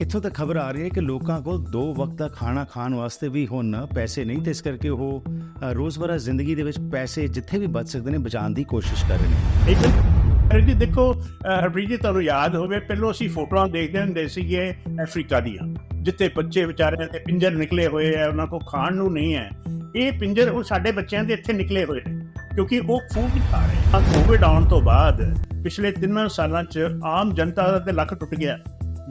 ਇੱਥੋਂ ਤੱਕ ਖਬਰ ਆ ਰਹੀ ਹੈ ਕਿ ਲੋਕਾਂ ਕੋਲ ਦੋ ਵਕਤ ਦਾ ਖਾਣਾ ਖਾਣ ਵਾਸਤੇ ਵੀ ਹੁਣ ਪੈਸੇ ਨਹੀਂ ਤੇ ਇਸ ਕਰਕੇ ਉਹ ਰੋਜ਼ਮਰਾ ਜ਼ਿੰਦਗੀ ਦੇ ਵਿੱਚ ਪੈਸੇ ਜਿੱਥੇ ਵੀ ਬਚ ਸਕਦੇ ਨੇ ਬਚਾਉਣ ਦੀ ਕੋਸ਼ਿਸ਼ ਕਰ ਰਹੇ ਨੇ। ਇੱਕ ਹਰ ਜੀ ਦੇਖੋ ਹਰਪ੍ਰੀਤ ਜੀ ਤੁਹਾਨੂੰ ਯਾਦ ਹੋਵੇ, ਪਹਿਲਾਂ ਅਸੀਂ ਫੋਟੋਆਂ ਦੇਖਦੇ ਹੁੰਦੇ ਸੀਗੇ ਅਫਰੀਕਾ ਦੀਆਂ, ਜਿੱਥੇ ਬੱਚੇ ਵਿਚਾਰਿਆਂ ਦੇ ਪਿੰਜਰ ਨਿਕਲੇ ਹੋਏ ਆ, ਉਹਨਾਂ ਕੋਲ ਖਾਣ ਨੂੰ ਨਹੀਂ ਹੈ। ਇਹ ਪਿੰਜਰ ਉਹ ਸਾਡੇ ਬੱਚਿਆਂ ਦੇ ਇੱਥੇ ਨਿਕਲੇ ਹੋਏ ਨੇ, ਕਿਉਂਕਿ ਉਹ ਫੂਡ ਨਹੀਂ ਖਾ ਰਹੇ ਆ ਕੋਵਿਡ ਆਉਣ ਤੋਂ ਬਾਅਦ ਪਿਛਲੇ 3 ਸਾਲਾਂ 'ਚ ਆਮ ਜਨਤਾ ਦਾ ਤੇ ਲੱਕ ਟੁੱਟ ਗਿਆ।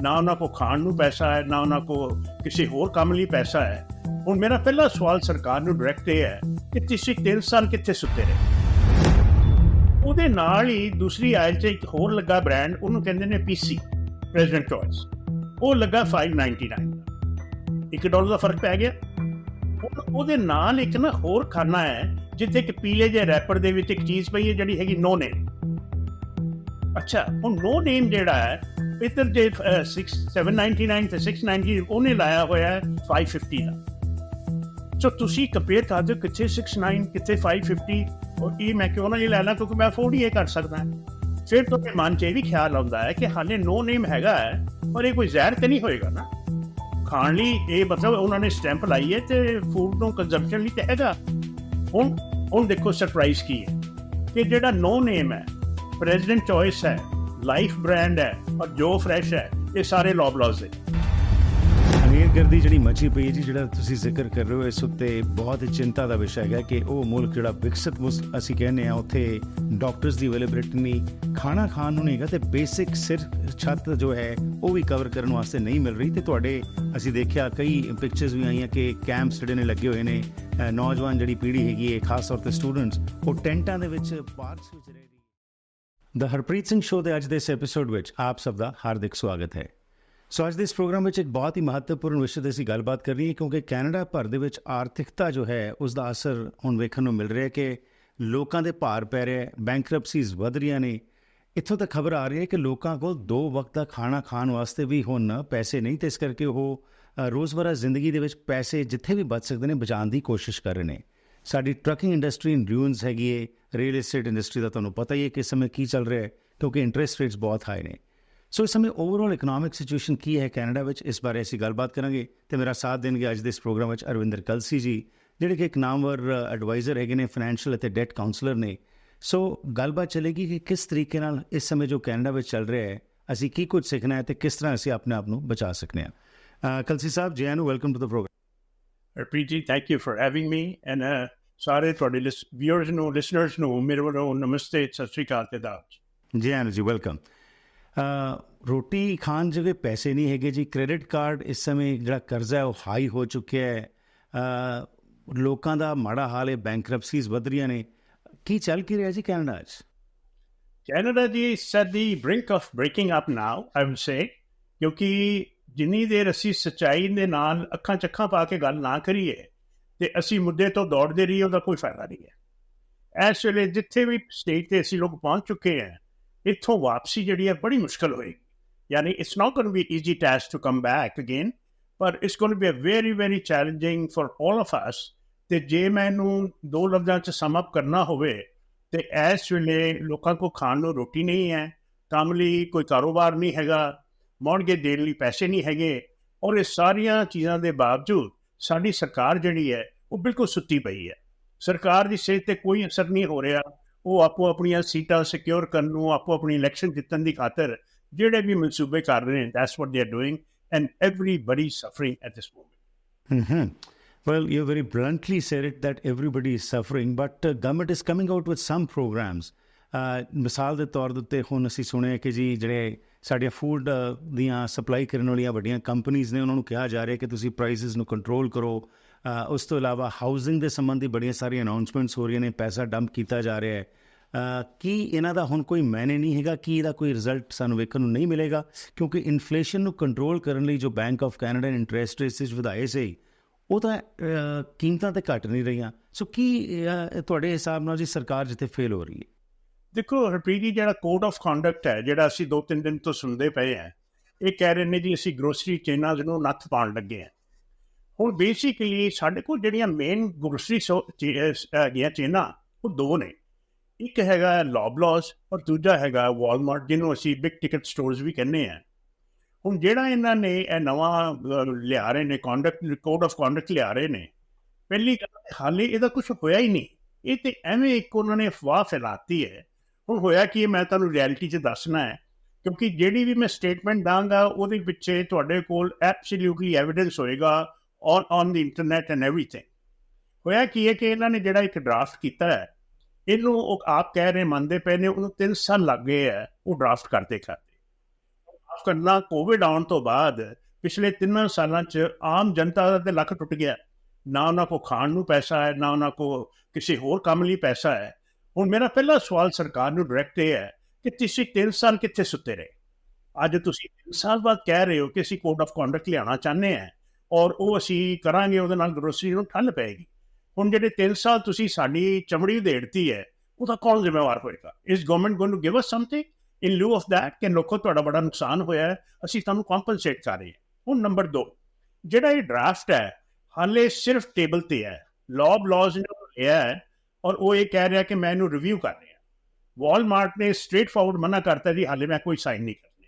ਨਾ ਉਹਨਾਂ ਕੋ ਖਾਣ ਨੂੰ ਪੈਸਾ ਹੈ, ਨਾ ਉਹਨਾਂ ਕੋ ਕਿਸੇ ਹੋਰ ਕੰਮ ਲਈ ਪੈਸਾ ਹੈ। ਹੁਣ ਮੇਰਾ ਪਹਿਲਾ ਸਵਾਲ ਸਰਕਾਰ ਨੂੰ ਡਾਇਰੈਕਟ ਇਹ ਹੈ ਕਿ ਤੁਸੀਂ 3 ਸਾਲ ਕਿੱਥੇ ਸੁੱਤੇ ਰਹੇ? ਉਹਦੇ ਨਾਲ ਹੀ ਦੂਸਰੀ ਆਇਲ 'ਚ ਇੱਕ ਹੋਰ ਲੱਗਾ ਬ੍ਰਾਂਡ ਉਹਨੂੰ ਕਹਿੰਦੇ ਨੇ ਪੀਸੀ ਪ੍ਰੈਜ਼ੀਡੈਂਟ ਚੋਇਸ ਉਹ ਲੱਗਾ 599 1 ਡਾਲਰ ਦਾ ਫ਼ਰਕ ਪੈ ਗਿਆ। ਹੁਣ ਉਹਦੇ ਨਾਲ ਇੱਕ ਨਾ ਹੋਰ ਖਾਨਾ ਹੈ, ਜਿੱਥੇ ਇੱਕ ਪੀਲੇ ਜਿਹੇ ਰੈਪਰ ਦੇ ਵਿੱਚ ਇੱਕ ਚੀਜ਼ ਪਈ ਹੈ ਜਿਹੜੀ ਹੈਗੀ ਨੋ ਨੇਮ ਅੱਛਾ ਹੁਣ ਨੋ ਨੇਮ ਜਿਹੜਾ ਹੈ ਇੱਧਰ ਜੇ 6 799 ਤੇ 690 ਉਹਨੇ ਲਾਇਆ ਹੋਇਆ ਹੈ 550 ਦਾ ਸੋ ਤੁਸੀਂ ਕੰਪੇਅਰ ਕਰ ਦਿਓ ਕਿੱਥੇ 69 ਕਿੱਥੇ 550 ਔਰ ਇਹ ਮੈਂ ਕਿਉਂ ਨਾ ਇਹ ਲੈਣਾ ਕਿਉਂਕਿ ਮੈਂ ਅਫੋਰਡ ਹੀ ਇਹ ਕਰ ਸਕਦਾ ਫਿਰ ਤੁਹਾਡੇ ਮਨ 'ਚ ਇਹ ਵੀ ਖਿਆਲ ਆਉਂਦਾ ਹੈ ਕਿ ਹਾਲੇ ਨੋ ਨੇਮ ਹੈਗਾ ਹੈ ਪਰ ਇਹ ਕੋਈ ਜ਼ਹਿਰ ਤੇ ਨਹੀਂ ਹੋਏਗਾ ਨਾ ਖਾਣ ਲਈ ਇਹ ਮਤਲਬ ਉਹਨਾਂ ਨੇ ਸਟੈਂਪ ਲਾਈ ਹੈ ਤੇ ਫੂਡ ਨੂੰ ਕੰਜ਼ੰਪਸ਼ਨ ਲਈ ਤੇ ਹੈਗਾ ਹੁਣ ਹੁਣ ਦੇਖੋ ਸਰਪ੍ਰਾਈਜ਼ ਕੀ ਹੈ ਕਿ ਜਿਹੜਾ ਨੋ ਨੇਮ ਹੈ ਪ੍ਰੈਜ਼ੀਡੈਂਟ ਚੋਇਸ ਹੈ ਲਾਈਫ ਬ੍ਰਾਂਡ ਹੈ ਔਰ ਜੋ ਫਰੈਸ਼ ਹੈ, ਇਹ ਸਾਰੇ ਲੌਬਲੌਜ਼ ਹੈ ਅਮੀਰਗਰਦੀ ਜਿਹੜੀ ਮਚੀ ਪਈ ਜੀ, ਜਿਹੜਾ ਤੁਸੀਂ ਜ਼ਿਕਰ ਕਰ ਰਹੇ ਹੋ, ਇਸ ਉੱਤੇ ਬਹੁਤ ਚਿੰਤਾ ਦਾ ਵਿਸ਼ਾ ਹੈਗਾ ਕਿ ਉਹ ਮੁਲਕ ਜਿਹੜਾ ਵਿਕਸਿਤ ਮੁਲਕ ਅਸੀਂ ਕਹਿੰਦੇ ਆ ਉੱਥੇ ਡਾਕਟਰਸ ਦੀ ਅਵੇਲੇਬਿਲਿਟੀ ਨਹੀਂ, ਖਾਣਾ ਖਾਣ ਨੂੰ ਨਹੀਂ ਹੈਗਾ ਤੇ ਬੇਸਿਕ ਸਿਰ, ਛੱਤ ਜੋ ਹੈ, ਉਹ ਵੀ ਕਵਰ ਕਰਨ ਵਾਸਤੇ ਨਹੀਂ ਮਿਲ ਰਹੀ ਤੇ ਤੁਹਾਡੇ ਅਸੀਂ ਦੇਖਿਆ ਕਈ ਪਿਕਚਰਸ ਵੀ ਆਈਆਂ ਕਿ ਕੈਂਪਸ ਜਿਹੜੇ ਨੇ ਲੱਗੇ ਹੋਏ ਨੇ ਨੌਜਵਾਨ ਜਿਹੜੀ ਪੀੜ੍ਹੀ ਹੈਗੀ ਹੈ, ਖਾਸ ਤੌਰ ਤੇ ਸਟੂਡੈਂਟਸ ਉਹ ਟੈਂਟਾਂ ਦੇ ਵਿੱਚ ਪਾਰਕਸ ਵਿੱਚ ਰਹਿ ਦਾ ਹਰਪ੍ਰੀਤ ਸਿੰਘ ਸ਼ੋਅ ਦੇ ਅੱਜ ਦੇ ਇਸ ਐਪੀਸੋਡ ਵਿੱਚ ਆਪ ਸਭ ਦਾ ਹਾਰਦਿਕ ਸਵਾਗਤ ਹੈ। ਸੋ ਅੱਜ ਦੇ ਇਸ ਪ੍ਰੋਗਰਾਮ ਵਿੱਚ ਇੱਕ ਬਹੁਤ ਹੀ ਮਹੱਤਵਪੂਰਨ ਵਿਸ਼ੇ ਤੇ ਅਸੀਂ ਗੱਲਬਾਤ ਕਰ ਰਹੀ ਹਾਂ ਕਿਉਂਕਿ ਕੈਨੇਡਾ ਭਰ ਦੇ ਵਿੱਚ ਆਰਥਿਕਤਾ ਜੋ ਹੈ, ਉਸ ਦਾ ਅਸਰ ਹੁਣ ਵੇਖਣ ਨੂੰ ਮਿਲ ਰਿਹਾ ਹੈ ਕਿ ਲੋਕਾਂ ਦੇ ਭਾਰ ਪੈ ਰਿਹਾ ਹੈ ਬੈਂਕਰਪਸੀਜ਼ ਵਧ ਰਹੀਆਂ ਨੇ। ਇੱਥੋਂ ਤੱਕ ਖਬਰ ਆ ਰਹੀ ਹੈ ਕਿ ਲੋਕਾਂ ਕੋਲ ਦੋ ਵਕਤ ਦਾ ਖਾਣਾ ਖਾਣ ਵਾਸਤੇ ਵੀ ਹੁਣ ਪੈਸੇ ਨਹੀਂ ਤੇ ਇਸ ਕਰਕੇ ਉਹ ਰੋਜ਼ਮਰਾ ਜ਼ਿੰਦਗੀ ਦੇ ਵਿੱਚ ਪੈਸੇ ਜਿੱਥੇ ਵੀ ਬਚ ਸਕਦੇ ਨੇ, ਬਚਾਉਣ ਦੀ ਕੋਸ਼ਿਸ਼ ਕਰ ਰਹੇ ਨੇ। ਸਾਡੀ ਟਰੱਕਿੰਗ ਇੰਡਸਟਰੀ ਇਨ ਰਿਊਨਸ ਹੈਗੀ ਹੈ ਰੀਅਲ ਏਸਟੇਟ ਇੰਡਸਟਰੀ ਦਾ ਤੁਹਾਨੂੰ ਪਤਾ ਹੀ ਹੈ ਕਿ ਸਮੇਂ ਕੀ ਚੱਲ ਰਿਹਾ ਹੈ ਕਿਉਂਕਿ ਇੰਟਰਸਟ ਰੇਟਸ ਬਹੁਤ ਹਾਈ ਨੇ। ਸੋ ਇਸ ਸਮੇਂ ਓਵਰਆਲ ਇਕਨੋਮਿਕ ਸਿਚੁਏਸ਼ਨ ਕੀ ਹੈ ਕੈਨੇਡਾ ਵਿੱਚ, ਇਸ ਬਾਰੇ ਅਸੀਂ ਗੱਲਬਾਤ ਕਰਾਂਗੇ ਤੇ ਮੇਰਾ ਸਾਥ ਦੇਣਗੇ ਅੱਜ ਦੇ ਇਸ ਪ੍ਰੋਗਰਾਮ ਵਿੱਚ ਅਰਵਿੰਦਰ ਕਲਸੀ ਜੀ, ਜਿਹੜੇ ਕਿ ਇੱਕ ਨਾਮਵਰ ਐਡਵਾਈਜ਼ਰ ਹੈਗੇ ਨੇ ਫਾਈਨੈਂਸ਼ੀਅਲ ਅਤੇ ਡੈਟ ਕਾਉਂਸਲਰ ਨੇ। ਸੋ ਗੱਲਬਾਤ ਚੱਲੇਗੀ ਕਿ ਕਿਸ ਤਰੀਕੇ ਨਾਲ ਇਸ ਸਮੇਂ ਜੋ ਕੈਨੇਡਾ ਵਿੱਚ ਚੱਲ ਰਿਹਾ ਹੈ ਅਸੀਂ ਕੀ ਕੁਝ ਸਿੱਖਣਾ ਹੈ ਤੇ ਕਿਸ ਤਰ੍ਹਾਂ ਅਸੀਂ ਆਪਣੇ ਆਪ ਨੂੰ ਬਚਾ ਸਕਨੇ ਹਾਂ ਕਲਸੀ ਸਾਹਿਬ, ਜੀ ਆਇਆਂ welcome to the program Harpreet thank you for having me and ਸਾਰੇ ਤੁਹਾਡੇ ਵਿਊਅਰਸ ਨੂੰ ਲਿਸਨਰਸ ਨੂੰ ਮੇਰੇ ਵੱਲੋਂ ਨਮਸਤੇ ਸਤਿ ਸ਼੍ਰੀ ਅਕਾਲ ਤੇ ਦਾਤ ਜੀ ਨੂੰ ਜੀ ਵੈਲਕਮ ਰੋਟੀ ਖਾਣ ਜਗੇ ਪੈਸੇ ਨਹੀਂ ਹੈਗੇ ਜੀ ਕ੍ਰੈਡਿਟ ਕਾਰਡ ਇਸ ਸਮੇਂ ਜਿਹੜਾ ਕਰਜ਼ਾ ਹੈ ਉਹ ਹਾਈ ਹੋ ਚੁੱਕਿਆ ਹੈ ਲੋਕਾਂ ਦਾ ਮਾੜਾ ਹਾਲ ਹੈ ਬੈਂਕਰਪਸੀਜ਼ ਵਧ ਰਹੀਆਂ ਨੇ ਕੀ ਚੱਲ ਕੀ ਰਿਹਾ ਜੀ ਕੈਨੇਡਾ 'ਚ ਕੈਨੇਡਾ ਦੀ the brink of breaking up now I would say ਕਿਉਂਕਿ ਜਿੰਨੀ ਦੇਰ ਅਸੀਂ ਸੱਚਾਈ ਦੇ ਨਾਲ ਅੱਖਾਂ ਚੱਖਾਂ ਪਾ ਕੇ ਗੱਲ ਨਾ ਕਰੀਏ ਤੇ ਅਸੀਂ ਮੁੱਦੇ ਤੋਂ ਦੌੜਦੇ ਰਹੀਏ, ਉਹਦਾ ਕੋਈ ਫਾਇਦਾ ਨਹੀਂ ਹੈ। ਇਸ ਵੇਲੇ ਜਿੱਥੇ ਵੀ ਸਟੇਜ ਤੇ ਅਸੀਂ ਲੋਕ ਪਹੁੰਚ ਚੁੱਕੇ ਹਾਂ, ਇੱਥੋਂ ਵਾਪਸੀ ਜਿਹੜੀ ਹੈ ਬੜੀ ਮੁਸ਼ਕਲ ਹੋਏਗੀ। ਯਾਨੀ it's not going to be easy task to come back again ਪਰ it's going to be a very very challenging for all of us ਤੇ ਜੇ ਮੈਨੂੰ ਦੋ ਲਫ਼ਜ਼ਾਂ ਚ ਸਮ ਅਪ ਕਰਨਾ ਹੋਵੇ ਤੇ ਇਸ ਵੇਲੇ ਲੋਕਾਂ ਕੋ ਖਾਣ ਨੂੰ ਰੋਟੀ ਨਹੀਂ ਹੈ, ਕੰਮ ਲਈ ਕੋਈ ਕਾਰੋਬਾਰ ਨਹੀਂ ਹੈਗਾ ਮੌੜਗੇ ਦੇਣ ਲਈ ਪੈਸੇ ਨਹੀਂ ਹੈਗੇ। ਔਰ ਇਹ ਸਾਰੀਆਂ ਚੀਜ਼ਾਂ ਦੇ ਬਾਵਜੂਦ ਸਾਡੀ ਸਰਕਾਰ ਜਿਹੜੀ ਹੈ ਉਹ ਬਿਲਕੁਲ ਸੁੱਤੀ ਪਈ ਹੈ। ਸਰਕਾਰ ਦੀ ਸਿਹਤ ਤੇ ਕੋਈ ਅਸਰ ਨਹੀਂ ਹੋ ਰਿਹਾ। ਉਹ ਆਪੋ ਆਪਣੀਆਂ ਸੀਟਾਂ ਸਿਕਿਉਰ ਕਰਨ ਨੂੰ ਆਪੋ ਆਪਣੀ ਇਲੈਕਸ਼ਨ ਜਿੱਤਣ ਦੀ ਖਾਤਰ ਜਿਹੜੇ ਵੀ ਮਨਸੂਬੇ ਕਰ ਰਹੇ ਨੇ that's what they are doing and everybody suffering at this moment hmm Well, you very bluntly said it that everybody is suffering, but uh, government is coming out with some programs. ਮਿਸਾਲ ਦੇ ਤੌਰ ਦੇ ਉੱਤੇ ਹੁਣ ਅਸੀਂ ਸੁਣਿਆ ਕਿ ਜੀ ਜਿਹੜੇ ਸਾਡੀਆਂ ਫੂਡ ਦੀਆਂ ਸਪਲਾਈ ਕਰਨ ਵਾਲੀਆਂ ਵੱਡੀਆਂ ਕੰਪਨੀਆਂ ਨੇ ਉਹਨਾਂ ਨੂੰ ਕਿਹਾ ਜਾ ਰਿਹਾ ਕਿ ਤੁਸੀਂ ਪ੍ਰਾਈਸਿਸ ਨੂੰ ਕੰਟਰੋਲ ਕਰੋ। ਉਸ ਤੋਂ ਇਲਾਵਾ ਹਾਊਸਿੰਗ ਦੇ ਸੰਬੰਧੀ ਬੜੀਆਂ ਸਾਰੀਆਂ ਅਨਾਉਂਸਮੈਂਟਸ ਹੋ ਰਹੀਆਂ ਨੇ, ਪੈਸਾ ਡੰਪ ਕੀਤਾ ਜਾ ਰਿਹਾ ਹੈ। ਕੀ ਇਹਨਾਂ ਦਾ ਹੁਣ ਕੋਈ ਮੈਨੇ ਨਹੀਂ ਹੈਗਾ? ਕੀ ਇਹਦਾ ਕੋਈ ਰਿਜ਼ਲਟ ਸਾਨੂੰ ਵੇਖਣ ਨੂੰ ਨਹੀਂ ਮਿਲੇਗਾ? ਕਿਉਂਕਿ ਇਨਫਲੇਸ਼ਨ ਨੂੰ ਕੰਟਰੋਲ ਕਰਨ ਲਈ ਜੋ ਬੈਂਕ ਆਫ ਕੈਨੇਡਾ ਨੇ ਇੰਟਰਸਟ ਰੇਟਸ ਵਧਾਏ ਸੀ, ਉਹ ਤਾਂ ਕੀਮਤਾਂ ਤੇ ਘਟ ਨਹੀਂ ਰਹੀਆਂ। ਸੋ ਕੀ ਤੁਹਾਡੇ ਹਿਸਾਬ ਨਾਲ ਜੀ ਸਰਕਾਰ ਜਿੱਥੇ ਫੇਲ ਹੋ ਰਹੀ ਹੈ? ਦੇਖੋ, ਹਰਪ੍ਰੀਤ ਜੀ, ਜਿਹੜਾ ਕੋਡ ਆਫ ਕੰਡਕਟ ਹੈ, ਜਿਹੜਾ ਅਸੀਂ ਦੋ ਤਿੰਨ ਦਿਨ ਤੋਂ ਸੁਣਦੇ ਪਏ ਆ ਇਹ ਕਹਿ ਰਹੇ ਨੇ ਜੀ, ਅਸੀਂ ਗਰੋਸਰੀ ਚੇਨਾਂ ਨੂੰ ਨੱਥ ਪਾਉਣ ਲੱਗੇ ਆ ਹੁਣ ਬੇਸਿਕਲੀ ਸਾਡੇ ਕੋਲ ਜਿਹੜੀਆਂ ਮੇਨ ਗਰੋਸਰੀ ਹੈਗੀਆਂ ਚੇਨਾਂ ਉਹ ਦੋ ਨੇ। ਇੱਕ ਹੈਗਾ ਲੌਬਲੌਸ ਔਰ ਦੂਜਾ ਹੈਗਾ ਵਾਲਮਾਰਟ ਜਿਹਨੂੰ ਅਸੀਂ ਬਿਗ ਟਿਕਟ ਸਟੋਰਸ ਵੀ ਕਹਿੰਦੇ ਆ ਹੁਣ ਜਿਹੜਾ ਇਹਨਾਂ ਨੇ ਇਹ ਨਵਾਂ ਲਿਆ ਰਹੇ ਨੇ ਕੰਡਕਟ ਕੋਡ ਆਫ ਕੰਡਕਟ ਲਿਆ ਰਹੇ ਨੇ, ਪਹਿਲੀ ਗੱਲ, ਹਾਲੇ ਇਹਦਾ ਕੁਝ ਹੋਇਆ ਹੀ ਨਹੀਂ। ਇਹ ਤੇ ਐਵੇਂ ਇੱਕ ਉਹਨਾਂ ਨੇ ਅਫਵਾਹ ਫੈਲਾਤੀ ਹੈ ਹੁਣ ਹੋਇਆ ਕੀ ਹੈ, ਮੈਂ ਤੁਹਾਨੂੰ ਰਿਐਲਿਟੀ 'ਚ ਦੱਸਣਾ ਹੈ ਕਿਉਂਕਿ ਜਿਹੜੀ ਵੀ ਮੈਂ ਸਟੇਟਮੈਂਟ ਦਾਂਗਾ ਉਹਦੇ ਪਿੱਛੇ ਤੁਹਾਡੇ ਕੋਲ ਐਬਸੋਲੂਟਲੀ ਐਵੀਡੈਂਸ ਹੋਏਗਾ on on the internet and everything ਹੋਇਆ ਕੀ ਹੈ ਕਿ ਇਹਨਾਂ ਨੇ ਜਿਹੜਾ ਇੱਕ ਡਰਾਫਟ ਕੀਤਾ ਹੈ ਇਹਨੂੰ ਉਹ ਆਪ ਕਹਿ ਰਹੇ ਮੰਨਦੇ ਪਏ ਨੇ ਉਹਨੂੰ 3 ਸਾਲ ਲੱਗ ਗਏ ਹੈ ਉਹ ਡਰਾਫਟ ਕਰਦੇ ਕਰਦੇ। ਡਰਾਫਟ ਕਰਨਾ ਕੋਵਿਡ ਆਉਣ ਤੋਂ ਬਾਅਦ ਪਿਛਲੇ 3 ਸਾਲਾਂ 'ਚ ਆਮ ਜਨਤਾ ਦਾ ਤੇ ਲੱਕ ਟੁੱਟ ਗਿਆ। ਨਾ ਉਹਨਾਂ ਕੋ ਖਾਣ ਨੂੰ ਪੈਸਾ ਹੈ ਨਾ ਉਹਨਾਂ ਕੋ ਕਿਸੇ ਹੋਰ ਕੰਮ ਲਈ ਪੈਸਾ ਹੈ ਹੁਣ ਮੇਰਾ ਪਹਿਲਾ ਸਵਾਲ ਸਰਕਾਰ ਨੂੰ ਡਾਇਰੈਕਟ ਇਹ ਹੈ ਕਿ ਤੁਸੀਂ 3 ਸਾਲ ਕਿੱਥੇ ਸੁੱਤੇ ਰਹੇ? ਅੱਜ ਤੁਸੀਂ 3 ਸਾਲ ਬਾਅਦ ਕਹਿ ਰਹੇ ਹੋ ਕਿ ਅਸੀਂ ਕੋਡ ਆਫ ਕੰਡਕਟ ਲਿਆਉਣਾ ਚਾਹੁੰਦੇ ਹਾਂ ਔਰ ਉਹ ਅਸੀਂ ਕਰਾਂਗੇ, ਉਹਦੇ ਨਾਲ ਗਰੋਸਰੀ ਨੂੰ ਠੱਲ ਪਏਗੀ। ਹੁਣ ਜਿਹੜੇ 3 ਸਾਲ ਤੁਸੀਂ ਸਾਡੀ ਚਮੜੀ ਦੇੜਤੀ ਹੈ, ਉਹਦਾ ਕੌਣ ਜ਼ਿੰਮੇਵਾਰ ਹੋਏਗਾ? Is government going to give us something in lieu of that ਕਿ ਲੋਕੋ ਤੁਹਾਡਾ ਬੜਾ ਨੁਕਸਾਨ ਹੋਇਆ ਹੈ, ਅਸੀਂ ਤੁਹਾਨੂੰ ਕੰਪਨਸੇਟ ਕਰ ਰਹੇ ਹਾਂ? ਹੁਣ ਨੰਬਰ 2 ਜਿਹੜਾ ਇਹ ਡਰਾਫਟ ਹੈ, ਹਾਲੇ ਸਿਰਫ ਟੇਬਲ ਤੇ ਹੈ। ਲਾਅ ਲਾਜ਼ ਨੇ ਲਿਆ ਹੈ ਔਰ ਉਹ ਇਹ ਕਹਿ ਰਿਹਾ ਕਿ ਮੈਂ ਇਹਨੂੰ ਰਿਵਿਊ ਕਰ ਰਿਹਾ। ਵਾਲਮਾਰਟ ਨੇ ਸਟ੍ਰੇਟ ਫਾਰਵਰਡ ਮਨਾ ਕਰਤਾ ਜੀ, ਹਾਲੇ ਮੈਂ ਕੋਈ ਸਾਈਨ ਨਹੀਂ ਕਰਨੀ।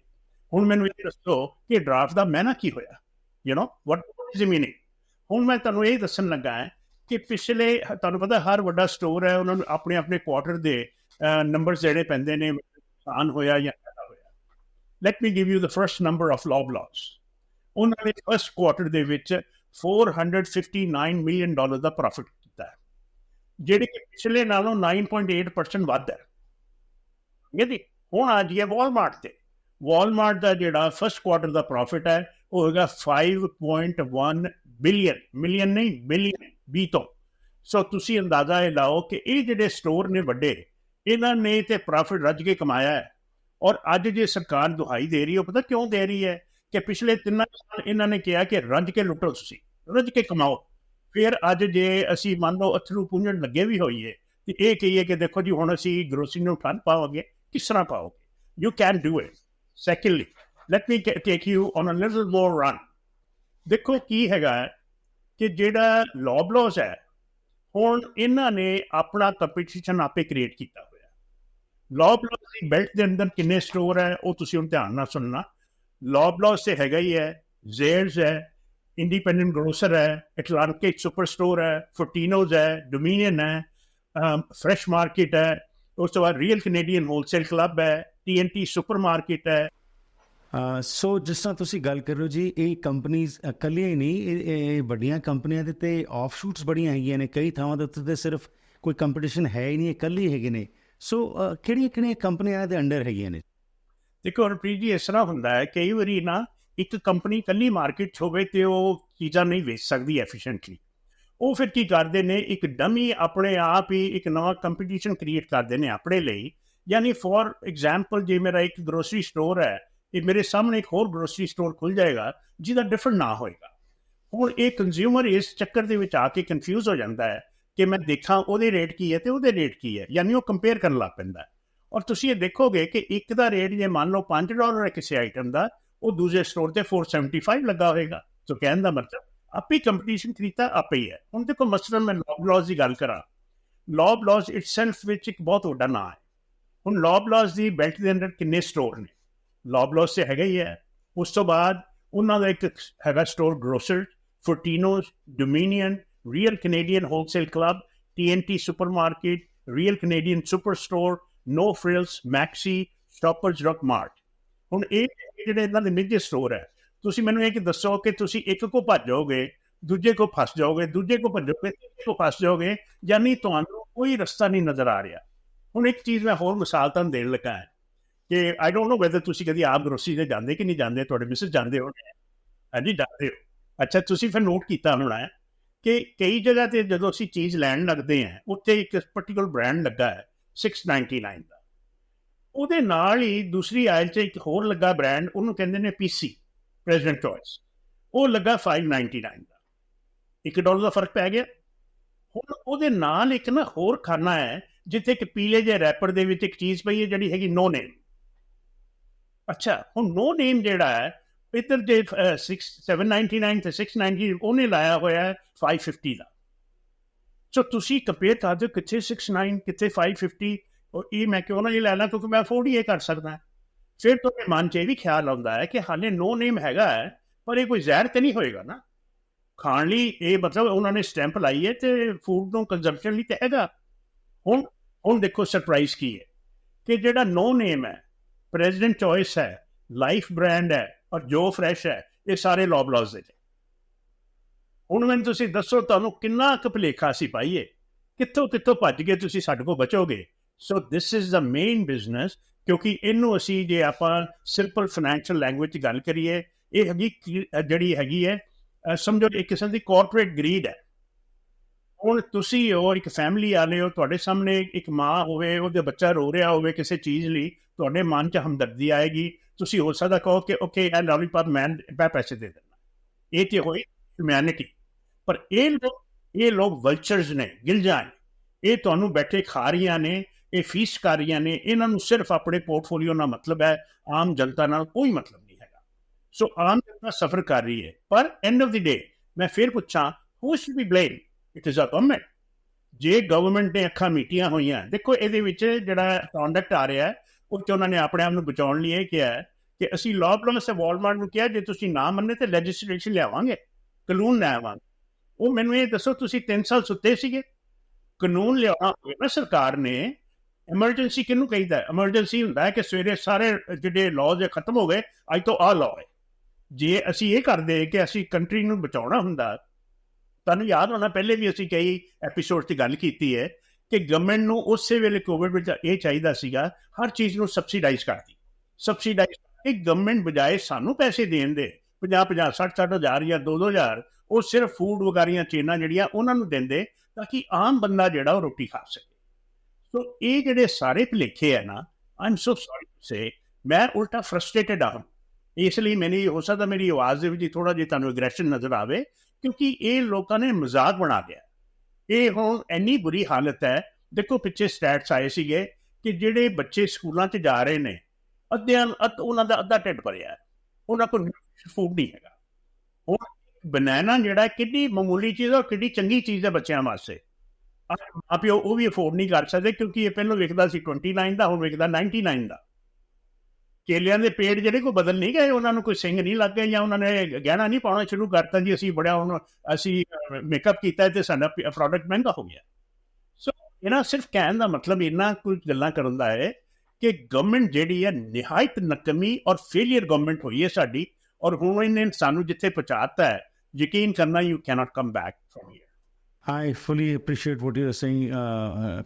ਹੁਣ ਮੈਨੂੰ ਇਹ ਦੱਸੋ ਕਿ ਡਰਾਫਟ ਦਾ ਮੈਨਾ ਕੀ ਹੋਇਆ? You know what is the meaning ਹੁਣ ਮੈਂ ਤੁਹਾਨੂੰ ਇਹ ਦੱਸਣ ਲੱਗਾ ਹਾਂ ਕਿ ਪਿਛਲੇ, ਤੁਹਾਨੂੰ ਪਤਾ ਹਰ ਵੱਡਾ ਸਟੋਰ ਹੈ, ਉਹਨਾਂ ਨੂੰ ਆਪਣੇ ਆਪਣੇ ਕੁਆਟਰ ਦੇ ਨੰਬਰਸ ਜਿਹੜੇ ਪੈਂਦੇ ਨੇ, ਨੁਕਸਾਨ ਹੋਇਆ ਜਾਂ ਹੋਇਆ। Let me give you the first number of Loblaw ਉਹਨਾਂ ਨੇ ਫਰਸਟ ਕੁਆਟਰ ਦੇ ਵਿੱਚ 459 ਮਿਲੀਅਨ ਡਾਲਰ ਦਾ ਪ੍ਰੋਫਿਟ ਕੀਤਾ ਜਿਹੜੇ ਕਿ ਪਿਛਲੇ ਨਾਲੋਂ 9.8% ਵੱਧ ਹੈ। ਇਹਦੀ ਹੁਣ ਆ ਜੀ ਵਾਲਮਾਰਟ ਤੇ। ਵਾਲਮਾਰਟ ਦਾ ਜਿਹੜਾ ਫਸਟ ਕੁਆਟਰ ਦਾ ਪ੍ਰੋਫਿਟ ਹੈ, ਉਹ ਹੋਏਗਾ 5.1 ਬਿਲੀਅਨ ਮਿਲੀਅਨ ਨਹੀਂ ਬਿਲੀਅਨ ਵੀ ਤੋਂ। ਸੋ ਤੁਸੀਂ ਅੰਦਾਜ਼ਾ ਇਹ ਲਾਓ ਕਿ ਇਹ ਜਿਹੜੇ ਸਟੋਰ ਨੇ ਵੱਡੇ, ਇਹਨਾਂ ਨੇ ਤੇ ਪ੍ਰੋਫਿਟ ਰੱਜ ਕੇ ਕਮਾਇਆ ਹੈ। ਔਰ ਅੱਜ ਜੇ ਸਰਕਾਰ ਦੁਹਾਈ ਦੇ ਰਹੀ ਹੈ, ਉਹ ਪਤਾ ਕਿਉਂ ਦੇ ਰਹੀ ਹੈ? ਕਿ ਪਿਛਲੇ ਤਿੰਨ ਸਾਲ ਇਹਨਾਂ ਨੇ ਕਿਹਾ ਕਿ ਰੱਜ ਕੇ ਲੁੱਟੋ ਤੁਸੀਂ, ਰੱਜ ਕੇ ਕਮਾਓ। ਫਿਰ ਅੱਜ ਜੇ ਅਸੀਂ ਮੰਨ ਲਓ ਅਥਰੂ ਪੁੰਜਣ ਲੱਗੇ ਵੀ ਹੋਈਏ, ਤੇ ਇਹ ਕਹੀਏ ਕਿ ਦੇਖੋ ਜੀ ਹੁਣ ਅਸੀਂ ਗਰੋਸਰੀ ਨੂੰ ਠੰਡ ਪਾਵਾਂਗੇ, ਕਿਸ ਤਰ੍ਹਾਂ ਪਾਓਗੇ? You can do it secondly let me take you on a little more run ਦੇਖੋ ਕੀ ਹੈਗਾ ਕਿ ਜਿਹੜਾ ਲੌਬ ਹੈ, ਹੁਣ ਇਹਨਾਂ ਨੇ ਆਪਣਾ ਕੰਪੀਟੀਸ਼ਨ ਆਪੇ ਕ੍ਰੀਏਟ ਕੀਤਾ ਹੋਇਆ ਲੌਬ ਦੀ ਬੈਲਟ ਦੇ ਅੰਦਰ ਕਿੰਨੇ ਸਟੋਰ ਹੈ, ਉਹ ਤੁਸੀਂ ਹੁਣ ਧਿਆਨ ਨਾਲ ਸੁਣਨਾ। ਲੌਬ ਲਾਸ ਤੇ ਹੈਗਾ ਹੀ ਹੈ ਜ਼ੇਰਸ ਹੈ ਇੰਡੀਪੈਂਡੈਂਟ ਗਰੋਸਰ ਹੈ ਐਟਲਾਂਟਿਕ ਸੁਪਰ ਸਟੋਰ ਹੈ ਫੋਰਟੀਨੋਜ਼ ਹੈ ਡੋਮੀਨੀਅਨ ਹੈ ਫਰੈਸ਼ ਮਾਰਕੀਟ ਹੈ ਉਸ ਤੋਂ ਬਾਅਦ ਰੀਅਲ ਕੈਨੇਡੀਅਨ ਹੋਲਸੇਲ ਕਲੱਬ ਹੈ ਟੀਐਨਟੀ ਸੁਪਰ ਮਾਰਕੀਟ ਹੈ। ਸੋ ਜਿਸ ਤਰ੍ਹਾਂ ਤੁਸੀਂ ਗੱਲ ਕਰ ਰਹੇ ਹੋ ਜੀ ਇਹ ਕੰਪਨੀਆਂ ਇਕੱਲੀਆਂ ਹੀ ਨਹੀਂ ਇਹ- ਵੱਡੀਆਂ ਕੰਪਨੀਆਂ ਦੇ ਤੇ ਆਫਸ਼ੂਟਸ ਬੜੀਆਂ ਹੈਗੀਆਂ ਨੇ ਕਈ ਥਾਵਾਂ ਦੇ ਉੱਤੇ ਤੇ ਸਿਰਫ ਕੋਈ ਕੰਪੀਟੀਸ਼ਨ ਹੈ ਹੀ ਨਹੀਂ ਇਕੱਲੇ ਹੈਗੇ ਨੇ। ਸੋ ਕਿਹੜੀਆਂ ਕਿਹੜੀਆਂ ਕੰਪਨੀਆਂ ਦੇ ਅੰਡਰ ਹੈਗੀਆਂ ਨੇ? ਦੇਖੋ ਹਰਪ੍ਰੀਤ ਜੀ ਇਸ ਤਰ੍ਹਾਂ ਹੁੰਦਾ ਹੈ ਕਈ ਵਾਰੀ ਨਾ ਇੱਕ ਕੰਪਨੀ ਕੱਲੀ ਮਾਰਕੀਟ 'ਚ ਹੋਵੇ ਤੇ ਉਹ ਚੀਜ਼ਾਂ ਨਹੀਂ ਵੇਚ ਸਕਦੀ ਐਫੀਸ਼ੀਐਂਟਲੀ ਉਹ ਫਿਰ ਕੀ ਕਰਦੇ ਨੇ? ਇੱਕ ਡਮੀ ਆਪਣੇ ਆਪ ਹੀ ਇੱਕ ਨਵਾਂ ਕੰਪੀਟੀਸ਼ਨ ਕ੍ਰੀਏਟ ਕਰਦੇ ਨੇ ਆਪਣੇ ਲਈ। ਯਾਨੀ ਫੋਰ ਐਗਜ਼ਾਮਪਲ ਜੇ ਮੇਰਾ ਇੱਕ ਗਰੋਸਰੀ ਸਟੋਰ ਹੈ, ਇਹ ਮੇਰੇ ਸਾਹਮਣੇ ਇੱਕ ਹੋਰ ਗਰੋਸਰੀ ਸਟੋਰ ਖੁੱਲ ਜਾਏਗਾ, ਜਿਹਦਾ ਡਿਫਰੈਂਟ ਨਾ ਹੋਏਗਾ। ਹੁਣ ਇਹ ਕੰਜ਼ਿਊਮਰ ਇਸ ਚੱਕਰ ਦੇ ਵਿੱਚ ਆ ਕੇ ਕਨਫਿਊਜ਼ ਹੋ ਜਾਂਦਾ ਹੈ ਕਿ ਮੈਂ ਦੇਖਾਂ ਉਹਦੇ ਰੇਟ ਕੀ ਹੈ ਤੇ ਉਹਦੇ ਰੇਟ ਕੀ ਹੈ। ਯਾਨੀ ਉਹ ਕੰਪੇਅਰ ਕਰਨ ਲੱਗ ਪੈਂਦਾ ਔਰ ਤੁਸੀਂ ਇਹ ਦੇਖੋਗੇ ਕਿ ਇੱਕ ਦਾ ਰੇਟ ਜੇ ਮੰਨ ਲਓ 5 ਡਾਲਰ ਹੈ ਕਿਸੇ ਆਈਟਮ ਦਾ ਉਹ ਦੂਜੇ ਸਟੋਰ ਤੇ 475 ਲੱਗਾ ਹੋਏਗਾ। ਸੋ ਕਹਿਣ ਦਾ ਮਤਲਬ, ਆਪੇ ਕੰਪੀਟੀਸ਼ਨ ਕੀਤਾ ਆਪੇ ਹੀ ਹੈ। ਹੁਣ ਦੇਖੋ ਮਸਲਨ ਮੈਂ ਲੌਬ ਲਾਜ਼ ਦੀ ਗੱਲ ਕਰਾਂ। ਲੌਬ ਲਾਜ਼ ਇਟਸੈਲਫ ਵਿੱਚ ਇੱਕ ਬਹੁਤ ਵੱਡਾ ਨਾਂ ਹੈ। ਹੁਣ ਲੌਬ ਲਾਜ਼ ਦੀ ਬੈਲਟ ਦੇ ਅੰਦਰ ਕਿੰਨੇ ਸਟੋਰ ਨੇ? ਲੌਬ ਲਾਜ਼ ਤੇ ਹੈਗਾ ਹੀ ਹੈ। ਉਸ ਤੋਂ ਬਾਅਦ ਉਹਨਾਂ ਦਾ ਇੱਕ ਹੈਗਾ store grocer Fortinos Dominion Real Canadian Wholesale Club TNT Supermarket Real Canadian Super Store No Frills Maxi Shoppers Drug Mart ਹੁਣ ਇਹ ਜਿਹੜੇ ਇਹਨਾਂ ਦੇ ਨਿੱਜੀ ਸਟੋਰ ਹੈ, ਤੁਸੀਂ ਮੈਨੂੰ ਇਹ ਕਿ ਦੱਸੋ ਕਿ ਤੁਸੀਂ ਇੱਕ ਕੋ ਭੱਜੋਗੇ, ਦੂਜੇ ਕੋ ਫਸ ਜਾਓਗੇ, ਦੂਜੇ ਕੋ ਭੱਜੋਗੇ, ਤੀਜੇ ਕੋ ਫਸ ਜਾਓਗੇ, ਯਾਨੀ ਤੁਹਾਨੂੰ ਕੋਈ ਰਸਤਾ ਨਹੀਂ ਨਜ਼ਰ ਆ ਰਿਹਾ। ਹੁਣ ਇੱਕ ਚੀਜ਼ ਮੈਂ ਹੋਰ ਮਿਸਾਲ ਤੁਹਾਨੂੰ ਦੇਣ ਲੱਗਾ ਹਾਂ ਕਿ ਆਈ ਡੋਨਟ ਨੋ ਵੈਦਰ ਤੁਸੀਂ ਕਦੀ ਆਪ ਗਰੋਸਰੀ ਤੇ ਜਾਂਦੇ ਕਿ ਨਹੀਂ ਜਾਂਦੇ, ਤੁਹਾਡੇ ਮਿਸਿਸ ਜਾਂਦੇ ਹੋਣੇ ਹਾਂਜੀ, ਜਾਂਦੇ ਹੋ। ਅੱਛਾ, ਤੁਸੀਂ ਫਿਰ ਨੋਟ ਕੀਤਾ ਹੋਣਾ ਹੈ ਕਿ ਕਈ ਜਗ੍ਹਾ ਤੇ ਜਦੋਂ ਅਸੀਂ ਚੀਜ਼ ਲੈਣ ਲੱਗਦੇ ਹਾਂ, ਉੱਥੇ ਇੱਕ ਪਾਰਟਿਕੂਲਰ ਬ੍ਰਾਂਡ ਲੱਗਾ ਹੈ 699 ਦਾ। ਉਹਦੇ ਨਾਲ ਹੀ ਦੂਸਰੀ ਆਇਲ 'ਚ ਇੱਕ ਹੋਰ ਲੱਗਾ ਬ੍ਰਾਂਡ ਉਹਨੂੰ ਕਹਿੰਦੇ ਨੇ ਪੀਸੀ ਪ੍ਰੈਜ਼ੀਡੈਂਟ ਚੋਇਸ ਉਹ ਲੱਗਾ 599 ਦਾ। 1 ਡਾਲਰ ਦਾ ਫ਼ਰਕ ਪੈ ਗਿਆ। ਹੁਣ ਉਹਦੇ ਨਾਲ ਇੱਕ ਨਾ ਹੋਰ ਖਾਨਾ ਹੈ, ਜਿੱਥੇ ਇੱਕ ਪੀਲੇ ਜਿਹੇ ਰੈਪਰ ਦੇ ਵਿੱਚ ਇੱਕ ਚੀਜ਼ ਪਈ ਹੈ, ਜਿਹੜੀ ਹੈਗੀ ਨੋ ਨੇਮ ਅੱਛਾ, ਹੁਣ ਨੋ ਨੇਮ ਜਿਹੜਾ ਹੈ, ਇੱਧਰ ਦੇ 6 799 ਤੇ 690 ਉਹਨੇ ਲਾਇਆ ਹੋਇਆ ਹੈ 550 ਦਾ। ਸੋ ਤੁਸੀਂ ਕੰਪੇਅਰ ਕਰਦੇ ਹੋ ਕਿੱਥੇ 69 ਕਿੱਥੇ 550 ਔਰ ਇਹ ਮੈਂ ਕਿਉਂ ਨਾ ਇਹ ਲੈ ਲਾਂ ਕਿਉਂਕਿ ਮੈਂ ਅਫੋਰਡ ਹੀ ਇਹ ਕਰ ਸਕਦਾ। ਫਿਰ ਤੁਹਾਡੇ ਮਨ 'ਚ ਇਹ ਵੀ ਖਿਆਲ ਆਉਂਦਾ ਹੈ ਕਿ ਹਾਲੇ ਨੋ ਨੇਮ ਹੈਗਾ ਹੈ, ਪਰ ਇਹ ਕੋਈ ਜ਼ਹਿਰ ਤੇ ਨਹੀਂ ਹੋਏਗਾ ਨਾ। ਖਾਣ ਲਈ ਇਹ ਮਤਲਬ ਉਹਨਾਂ ਨੇ ਸਟੈਂਪ ਲਾਈ ਹੈ ਤੇ ਫੂਡ ਨੂੰ ਕੰਜ਼ੰਪਸ਼ਨ ਲਈ ਤੇ ਹੈਗਾ ਹੁਣ ਹੁਣ ਦੇਖੋ ਸਰਪ੍ਰਾਈਜ਼ ਕੀ ਹੈ ਕਿ ਜਿਹੜਾ ਨੋ ਨੇਮ ਹੈ ਪ੍ਰੈਜ਼ੀਡੈਂਟ ਚੋਇਸ ਹੈ ਲਾਈਫ ਬ੍ਰਾਂਡ ਹੈ ਔਰ ਜੋ ਫਰੈਸ਼ ਹੈ, ਇਹ ਸਾਰੇ ਲੌਬਲੌਜ਼ ਦੇ ਨੇ। ਹੁਣ ਮੈਨੂੰ ਤੁਸੀਂ ਦੱਸੋ ਤੁਹਾਨੂੰ ਕਿੰਨਾ ਕੁ ਭੁਲੇਖਾ ਸੀ ਪਾਈਏ ਕਿੱਥੋਂ ਕਿੱਥੋਂ ਭੱਜ ਗਏ ਤੁਸੀਂ ਸਾਡੇ ਕੋਲ ਬਚੋਗੇ? So this is the main business ਕਿਉਂਕਿ ਇਹਨੂੰ ਅਸੀਂ ਜੇ ਆਪਾਂ ਸਿੰਪਲ ਫਾਈਨੈਂਸ਼ੀਅਲ ਲੈਂਗੁਏਜ ਚ ਗੱਲ ਕਰੀਏ, ਇਹ ਹੈਗੀ ਕੀ- ਜਿਹੜੀ ਹੈਗੀ ਹੈ ਸਮਝੋ ਇੱਕ ਕਿਸਮ ਦੀ ਕਾਰਪੋਰੇਟ ਗਰੀਡ ਹੈ। ਹੁਣ ਤੁਸੀਂ ਹੋ ਇੱਕ ਫੈਮਿਲੀ ਵਾਲੇ ਹੋ, ਤੁਹਾਡੇ ਸਾਹਮਣੇ ਇੱਕ ਮਾਂ ਹੋਵੇ, ਉਹਦੇ ਬੱਚਾ ਰੋ ਰਿਹਾ ਹੋਵੇ ਕਿਸੇ ਚੀਜ਼ ਲਈ, ਤੁਹਾਡੇ ਮਨ 'ਚ ਹਮਦਰਦੀ ਆਏਗੀ। ਤੁਸੀਂ ਹੋ ਸਕਦਾ ਕਹੋ ਕਿ ਓਕੇ ਇਹ ਲੋਲੀਪੌਪ ਮੈਂ ਮੈਂ ਪੈਸੇ ਦੇ ਦਿੰਦਾ। ਇਹ ਤੇ ਹੋਈ ਹਿਊਮੈਨਿਟੀ ਪਰ ਇਹ ਲੋਕ ਇਹ ਲੋਕ ਵਲਚਰਸ ਨੇ, ਗਿਲਜਾਂ ਨੇ। ਇਹ ਤੁਹਾਨੂੰ ਬੈਠੇ ਖਾ ਰਹੀਆਂ ਨੇ ਇਹ ਫੀਸ ਕਰ ਰਹੀਆਂ ਨੇ, ਇਹਨਾਂ ਨੂੰ ਸਿਰਫ ਆਪਣੇ ਪੋਰਟਫੋਲੀਓ ਨਾਲ ਮਤਲਬ ਹੈ, ਆਮ ਜਨਤਾ ਨਾਲ ਕੋਈ ਮਤਲਬ ਨਹੀਂ ਹੈਗਾ। ਸੋ ਆਮ ਜਨਤਾ ਸਫਰ ਕਰ ਰਹੀ ਹੈ, ਪਰ ਐਂਡ ਆਫ ਦੀ ਡੇ ਮੈਂ ਫਿਰ ਪੁੱਛਾਂ who should be blame it is a government ਜੇ ਗਵਰਨਮੈਂਟ ਨੇ ਅੱਖਾਂ ਮੀਟੀਆਂ ਹੋਈਆਂ, ਦੇਖੋ ਇਹਦੇ ਵਿੱਚ ਜਿਹੜਾ ਕੰਡਕਟ ਆ ਰਿਹਾ ਉਹ 'ਚ ਉਹਨਾਂ ਨੇ ਆਪਣੇ ਆਪ ਨੂੰ ਬਚਾਉਣ ਲਈ ਇਹ ਕਿਹਾ ਕਿ ਅਸੀਂ ਲਾਅ ਪਲਸ ਤੇ ਵਾਲਮਾਰਟ ਨੂੰ ਕਿਹਾ, ਜੇ ਤੁਸੀਂ ਨਾ ਮੰਨੇ ਤੇ ਲੈਜਿਸਲੇਸ਼ਨ ਲਿਆਵਾਂਗੇ, ਕਾਨੂੰਨ ਲਿਆਵਾਂਗੇ ਉਹ ਮੈਨੂੰ ਇਹ ਦੱਸੋ, ਤੁਸੀਂ 3 ਸਾਲ ਸੁੱਤੇ ਸੀਗੇ, ਕਾਨੂੰਨ ਲਿਆਉਣਾ ਹੋਵੇ ਨਾ ਸਰਕਾਰ ਨੇ ਐਮਰਜੈਂਸੀ ਕਿਹਨੂੰ ਕਹਿੰਦਾ ਐਮਰਜੈਂਸੀ ਹੁੰਦਾ ਹੈ ਕਿ ਸਵੇਰੇ ਸਾਰੇ ਜਿਹੜੇ ਲਾਜ਼ ਖਤਮ ਹੋ ਗਏ, ਅੱਜ ਤੋਂ ਆ ਲਾਅ ਹੈ। ਜੇ ਅਸੀਂ ਇਹ ਕਰਦੇ ਕਿ ਅਸੀਂ ਕੰਟਰੀ ਨੂੰ ਬਚਾਉਣਾ ਹੁੰਦਾ, ਤੁਹਾਨੂੰ ਯਾਦ ਹੋਣਾ, ਪਹਿਲੇ ਵੀ ਅਸੀਂ ਕਈ ਐਪੀਸੋਡ 'ਚ ਗੱਲ ਕੀਤੀ ਹੈ ਕਿ ਗਵਰਨਮੈਂਟ ਨੂੰ ਉਸੇ ਵੇਲੇ ਕੋਵਿਡ ਵਿੱਚ ਇਹ ਚਾਹੀਦਾ ਸੀਗਾ, ਹਰ ਚੀਜ਼ ਨੂੰ ਸਬਸਿਡਾਈਜ਼ ਕਰਦੀ। ਸਬਸਿਡਾਈਜ਼ ਕਿ ਗਵਰਨਮੈਂਟ ਬਜਾਏ ਸਾਨੂੰ ਪੈਸੇ ਦੇਣ ਦੇ। 50 50 60 60 ਹਜ਼ਾਰ ਜਾਂ 2 2000 ਉਹ ਸਿਰਫ ਫੂਡ ਵਗਾਰੀਆਂ, ਚੇਨਾਂ ਜਿਹੜੀਆਂ, ਉਹਨਾਂ ਨੂੰ ਦਿੰਦੇ ਤਾਂ ਕਿ ਆਮ ਬੰਦਾ ਜਿਹੜਾ ਉਹ ਰੋਟੀ ਖਾ ਸਕੇ। ਸੋ ਇਹ ਜਿਹੜੇ ਸਾਰੇ ਭੁਲੇਖੇ ਹੈ ਨਾ ਆਮ ਸੋ ਸੌਰੀ ਸੇ ਮੈਂ ਉਲਟਾ ਫਰਸਟ੍ਰੇਟਡ ਹਾਂ ਇਸ ਲਈ ਮੈਨੂੰ ਹੋ ਸਕਦਾ ਮੇਰੀ ਆਵਾਜ਼ ਦੇ ਵਿੱਚ ਥੋੜਾ ਜਿਹਾ ਤੁਹਾਨੂੰ ਐਗਰੈਸ਼ਨ ਨਜ਼ਰ ਆਵੇ, ਕਿਉਂਕਿ ਇਹ ਲੋਕਾਂ ਨੇ ਮਜ਼ਾਕ ਬਣਾ ਲਿਆ। ਇਹ ਹੁਣ ਇੰਨੀ ਬੁਰੀ ਹਾਲਤ ਹੈ। ਦੇਖੋ ਪਿੱਛੇ ਸਟੈਟਸ ਆਏ ਸੀਗੇ ਕਿ ਜਿਹੜੇ ਬੱਚੇ ਸਕੂਲਾਂ 'ਚ ਜਾ ਰਹੇ ਨੇ, ਅੱਧਿਆਂ ਅੱਧ, ਉਹਨਾਂ ਦਾ ਅੱਧਾ ਢਿੱਡ ਭਰਿਆ। ਹੈ। ਉਹਨਾਂ ਕੋਲ ਫੂਡ ਨਹੀਂ ਹੈਗਾ। ਉਹ ਬਨਾਨਾ ਜਿਹੜਾ ਕਿੰਨੀ ਮਾਮੂਲੀ ਚੀਜ਼ ਹੈ ਔਰ ਕਿੰਨੀ ਚੰਗੀ ਚੀਜ਼ ਹੈ ਬੱਚਿਆਂ ਵਾਸਤੇ। ਆਪਿਓ ਉਹ ਵੀ ਅਫੋਰਡ ਨਹੀਂ ਕਰ ਸਕਦੇ ਕਿਉਂਕਿ ਇਹ ਪਹਿਲਾਂ ਵਿਕਦਾ ਸੀ 29 ਦਾ, ਹੁਣ ਵਿਕਦਾ 99 ਦਾ। ਕੇਲਿਆਂ ਦੇ ਪੇੜ ਜਿਹੜੇ ਕੋਈ ਬਦਲ ਨਹੀਂ ਗਏ, ਉਹਨਾਂ ਨੂੰ ਕੋਈ ਸਿੰਘ ਨਹੀਂ ਲੱਗ ਗਏ ਜਾਂ ਉਹਨਾਂ ਨੇ ਗਹਿਣਾ ਨਹੀਂ ਪਾਉਣਾ ਸ਼ੁਰੂ ਕਰਤਾ ਜੀ, ਅਸੀਂ ਬੜਿਆ ਹੁਣ ਅਸੀਂ ਮੇਕਅਪ ਕੀਤਾ ਤੇ ਸਾਡਾ ਪ੍ਰੋਡਕਟ ਮਹਿੰਗਾ ਹੋ ਗਿਆ। ਸੋ ਇਹਨਾਂ ਸਿਰਫ ਕਹਿਣ ਦਾ ਮਤਲਬ ਇਹਨਾਂ ਕੁਝ ਗੱਲਾਂ ਕਰਨ ਦਾ ਹੈ ਕਿ ਗਵਰਨਮੈਂਟ ਜਿਹੜੀ ਹੈ ਨਿਹਾਇਤ ਨਕਮੀ ਔਰ ਫੇਲਿਅਰ ਗਵਰਨਮੈਂਟ ਹੋਈ ਹੈ ਸਾਡੀ ਔਰ ਹੁਣ ਇਹਨੇ ਸਾਨੂੰ ਜਿੱਥੇ ਪਹੁੰਚਾਤਾ ਹੈ, ਯਕੀਨ ਕਰਨਾ you cannot come back from here I fully appreciate what you are saying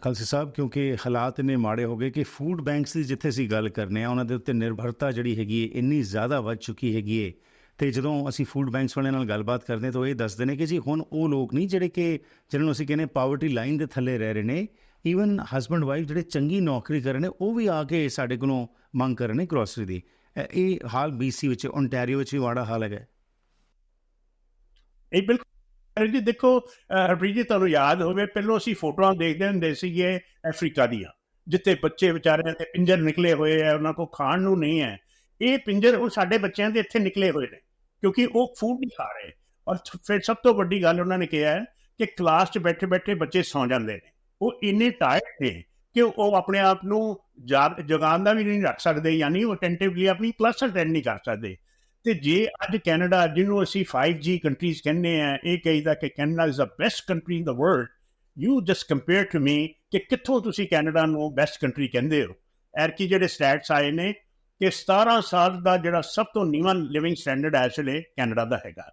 Khalsa Sahib ਕਿਉਂਕਿ ਹਾਲਾਤ ਨੇ ਮਾੜੇ ਹੋ ਗਏ ਕਿ ਫੂਡ ਬੈਂਕਸ ਦੀ ਜਿੱਥੇ ਅਸੀਂ ਗੱਲ ਕਰਨੇ ਆ ਉਹਨਾਂ ਦੇ ਉੱਤੇ ਨਿਰਭਰਤਾ ਜਿਹੜੀ ਹੈਗੀ ਹੈ ਇੰਨੀ ਜ਼ਿਆਦਾ ਵੱਧ ਚੁੱਕੀ ਹੈਗੀ ਹੈ ਤੇ ਜਦੋਂ ਅਸੀਂ ਫੂਡ ਬੈਂਕਸ ਵਾਲਿਆਂ ਨਾਲ ਗੱਲਬਾਤ ਕਰਦੇ ਤਾਂ ਉਹ ਇਹ ਦੱਸਦੇ ਨੇ ਕਿ ਜੀ ਹੁਣ ਉਹ ਲੋਕ ਨਹੀਂ ਜਿਹੜੇ ਕਿ ਜਿਹਨਾਂ ਨੂੰ ਅਸੀਂ ਕਹਿੰਦੇ ਪਾਵਰਟੀ ਲਾਈਨ ਦੇ ਥੱਲੇ ਰਹਿ ਰਹੇ ਨੇ ਈਵਨ ਹਸਬੰਡ ਵਾਈਫ ਜਿਹੜੇ ਚੰਗੀ ਨੌਕਰੀ ਕਰ ਰਹੇ ਨੇ ਉਹ ਵੀ ਆ ਕੇ ਸਾਡੇ ਕੋਲੋਂ ਮੰਗ ਕਰ ਰਹੇ ਨੇ ਗਰੋਸਰੀ ਦੀ ਇਹ ਹਾਲ ਬੀਸੀ ਵਿੱਚ ਓਨਟਾਰੀਓ ਵਿੱਚ ਵੀ ਮਾੜਾ ਹਾਲ ਹੈਗਾ ਇਹ ਬਿਲਕੁਲ ਜੀ ਦੇਖੋ ਹਰਪ੍ਰੀਤ ਜੀ, ਤੁਹਾਨੂੰ ਯਾਦ ਹੋਵੇ, ਪਹਿਲਾਂ ਅਸੀਂ ਫੋਟੋਆਂ ਦੇਖਦੇ ਹੁੰਦੇ ਸੀਗੇ ਅਫਰੀਕਾ ਦੀਆਂ, ਜਿੱਥੇ ਬੱਚੇ ਵਿਚਾਰਿਆਂ ਦੇ ਪਿੰਜਰ ਨਿਕਲੇ ਹੋਏ ਆ, ਉਹਨਾਂ ਕੋਲ ਖਾਣ ਨੂੰ ਨਹੀਂ ਹੈ। ਇਹ ਪਿੰਜਰ ਉਹ ਸਾਡੇ ਬੱਚਿਆਂ ਦੇ ਇੱਥੇ ਨਿਕਲੇ ਹੋਏ ਨੇ, ਕਿਉਂਕਿ ਉਹ ਫੂਡ ਨਹੀਂ ਖਾ ਰਹੇ। ਔਰ ਫਿਰ ਸਭ ਤੋਂ ਵੱਡੀ ਗੱਲ ਉਹਨਾਂ ਨੇ ਕਿਹਾ ਹੈ ਕਿ ਕਲਾਸ 'ਚ ਬੈਠੇ ਬੈਠੇ ਬੱਚੇ ਸੌਂ ਜਾਂਦੇ ਨੇ। ਉਹ ਇੰਨੇ ਟਾਇਰਡ ਨੇ ਕਿ ਉਹ ਆਪਣੇ ਆਪ ਨੂੰ ਜਾਗ ਜਗਾਉਣ ਦਾ ਵੀ ਨਹੀਂ ਰੱਖ ਸਕਦੇ, ਯਾਨੀ ਉਹ ਅਟੈਂਟਿਵਲੀ ਆਪਣੀ ਕਲਾਸ ਅਟੈਂਡ ਨਹੀਂ ਕਰ ਸਕਦੇ। ਤੇ ਜੇ ਅੱਜ ਕੈਨੇਡਾ, ਜਿਹਨੂੰ ਅਸੀਂ 5G ਕੰਟਰੀਜ਼ ਕਹਿੰਦੇ ਆ, ਇਹ ਕਹੀਦਾ ਕਿ Canada is the best country in the world you just compare to me ਕਿ ਕਿੱਥੋਂ ਤੁਸੀਂ ਕੈਨੇਡਾ ਨੂੰ ਬੈਸਟ ਕੰਟਰੀ ਕਹਿੰਦੇ ਹੋ। ਐਰਕੀ ਜਿਹੜੇ ਸਟੈਟਸ ਆਏ ਨੇ ਕਿ 17 ਸਾਲ ਦਾ ਜਿਹੜਾ ਸਭ ਤੋਂ ਨੀਵਾਂ ਲਿਵਿੰਗ ਸਟੈਂਡਰਡ ਹੈ ਇਸ ਵੇਲੇ ਕੈਨੇਡਾ ਦਾ ਹੈਗਾ।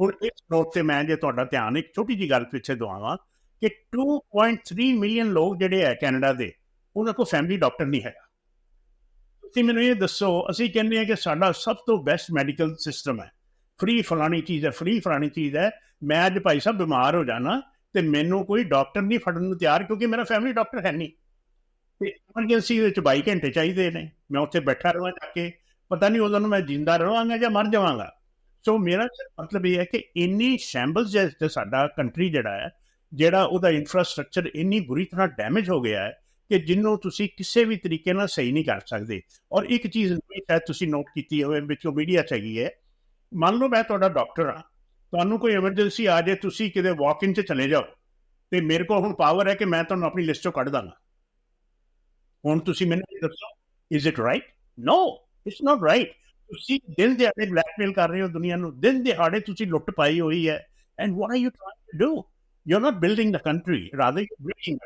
ਹੁਣ ਇਸ ਨੋਟ ਤੇ ਮੈਂ ਜੇ ਤੁਹਾਡਾ ਧਿਆਨ ਇੱਕ ਛੋਟੀ ਜੀ ਗੱਲ ਪਿੱਛੇ ਦਵਾਵਾਂ ਕਿ 2.3 ਮਿਲੀਅਨ ਲੋਕ ਜਿਹੜੇ ਹੈ ਕੈਨੇਡਾ ਦੇ, ਉਹਨਾਂ ਕੋਲ ਫੈਮਿਲੀ ਡਾਕਟਰ ਨਹੀਂ ਹੈਗਾ। ਤੁਸੀਂ ਮੈਨੂੰ ਇਹ ਦੱਸੋ, ਅਸੀਂ ਕਹਿੰਦੇ ਆ ਕਿ ਸਾਡਾ ਸਭ ਤੋਂ ਬੈਸਟ ਮੈਡੀਕਲ ਸਿਸਟਮ ਹੈ। ਫ੍ਰੀ ਫਲਾਣੀ ਚੀਜ਼ ਹੈ ਫ੍ਰੀ ਫਲਾਣੀ ਚੀਜ਼ ਹੈ। ਮੈਂ ਅੱਜ ਭਾਈ ਸਾਹਿਬ ਬਿਮਾਰ ਹੋ ਜਾਣਾ ਤੇ ਮੈਨੂੰ ਕੋਈ ਡਾਕਟਰ ਨਹੀਂ ਫੜਨ ਨੂੰ ਤਿਆਰ ਕਿਉਂਕਿ ਮੇਰਾ ਫੈਮਿਲੀ ਡਾਕਟਰ ਹੈ ਨਹੀਂ। ਤੇ ਐਮਰਜੈਂਸੀ ਵਿੱਚ 22 ਘੰਟੇ ਚਾਹੀਦੇ ਨੇ। ਮੈਂ ਉੱਥੇ ਬੈਠਾ ਰਹਾਂ ਜਾ ਕੇ, ਪਤਾ ਨਹੀਂ ਉਹਨਾਂ ਨੂੰ ਮੈਂ ਜਿੰਦਾ ਰਹਾਂਗਾ ਜਾਂ ਮਰ ਜਾਵਾਂਗਾ। ਸੋ ਮੇਰਾ ਮਤਲਬ ਇਹ ਹੈ ਕਿ ਇੰਨੀ ਸ਼ੈਂਬਲਸ ਜਿਹਾ ਸਾਡਾ ਕੰਟਰੀ ਜਿਹੜਾ ਹੈ, ਜਿਹੜਾ ਉਹਦਾ ਇਨਫਰਾਸਟ੍ਰਕਚਰ ਇੰਨੀ ਬੁਰੀ ਤਰ੍ਹਾਂ ਡੈਮੇਜ ਹੋ ਗਿਆ ਹੈ ਕਿ ਜਿਹਨੂੰ ਤੁਸੀਂ ਕਿਸੇ ਵੀ ਤਰੀਕੇ ਨਾਲ ਸਹੀ ਨਹੀਂ ਕਰ ਸਕਦੇ। ਔਰ ਇੱਕ ਚੀਜ਼ ਸ਼ਾਇਦ ਤੁਸੀਂ ਨੋਟ ਕੀਤੀ ਹੋਵੇ, ਵਿੱਚੋਂ ਮੀਡੀਆ ਚ ਹੈਗੀ ਹੈ। ਮੰਨ ਲਓ ਮੈਂ ਤੁਹਾਡਾ ਡਾਕਟਰ ਹਾਂ। ਤੁਹਾਨੂੰ ਕੋਈ ਐਮਰਜੈਂਸੀ ਆ ਜਾਏ, ਤੁਸੀਂ ਕਿਤੇ ਵਾਕ ਇਨ 'ਚ ਚਲੇ ਜਾਓ, ਤੇ ਮੇਰੇ ਕੋਲ ਹੁਣ ਪਾਵਰ ਹੈ ਕਿ ਮੈਂ ਤੁਹਾਨੂੰ ਆਪਣੀ ਲਿਸਟ ਚੋਂ ਕੱਢ ਦਾਂਗਾ। ਹੁਣ ਤੁਸੀਂ ਮੈਨੂੰ ਇਹ ਦੱਸੋ is it right no it's not right ਤੁਸੀਂ ਦਿਨ ਦਿਹਾੜੇ ਬਲੈਕਮੇਲ ਕਰ ਰਹੇ ਹੋ ਦੁਨੀਆ ਨੂੰ। ਦਿਨ ਦਿਹਾੜੇ ਤੁਸੀਂ ਲੁੱਟ ਪਾਈ ਹੋਈ ਹੈ। And what are you trying to do you are not building the country rather you breaking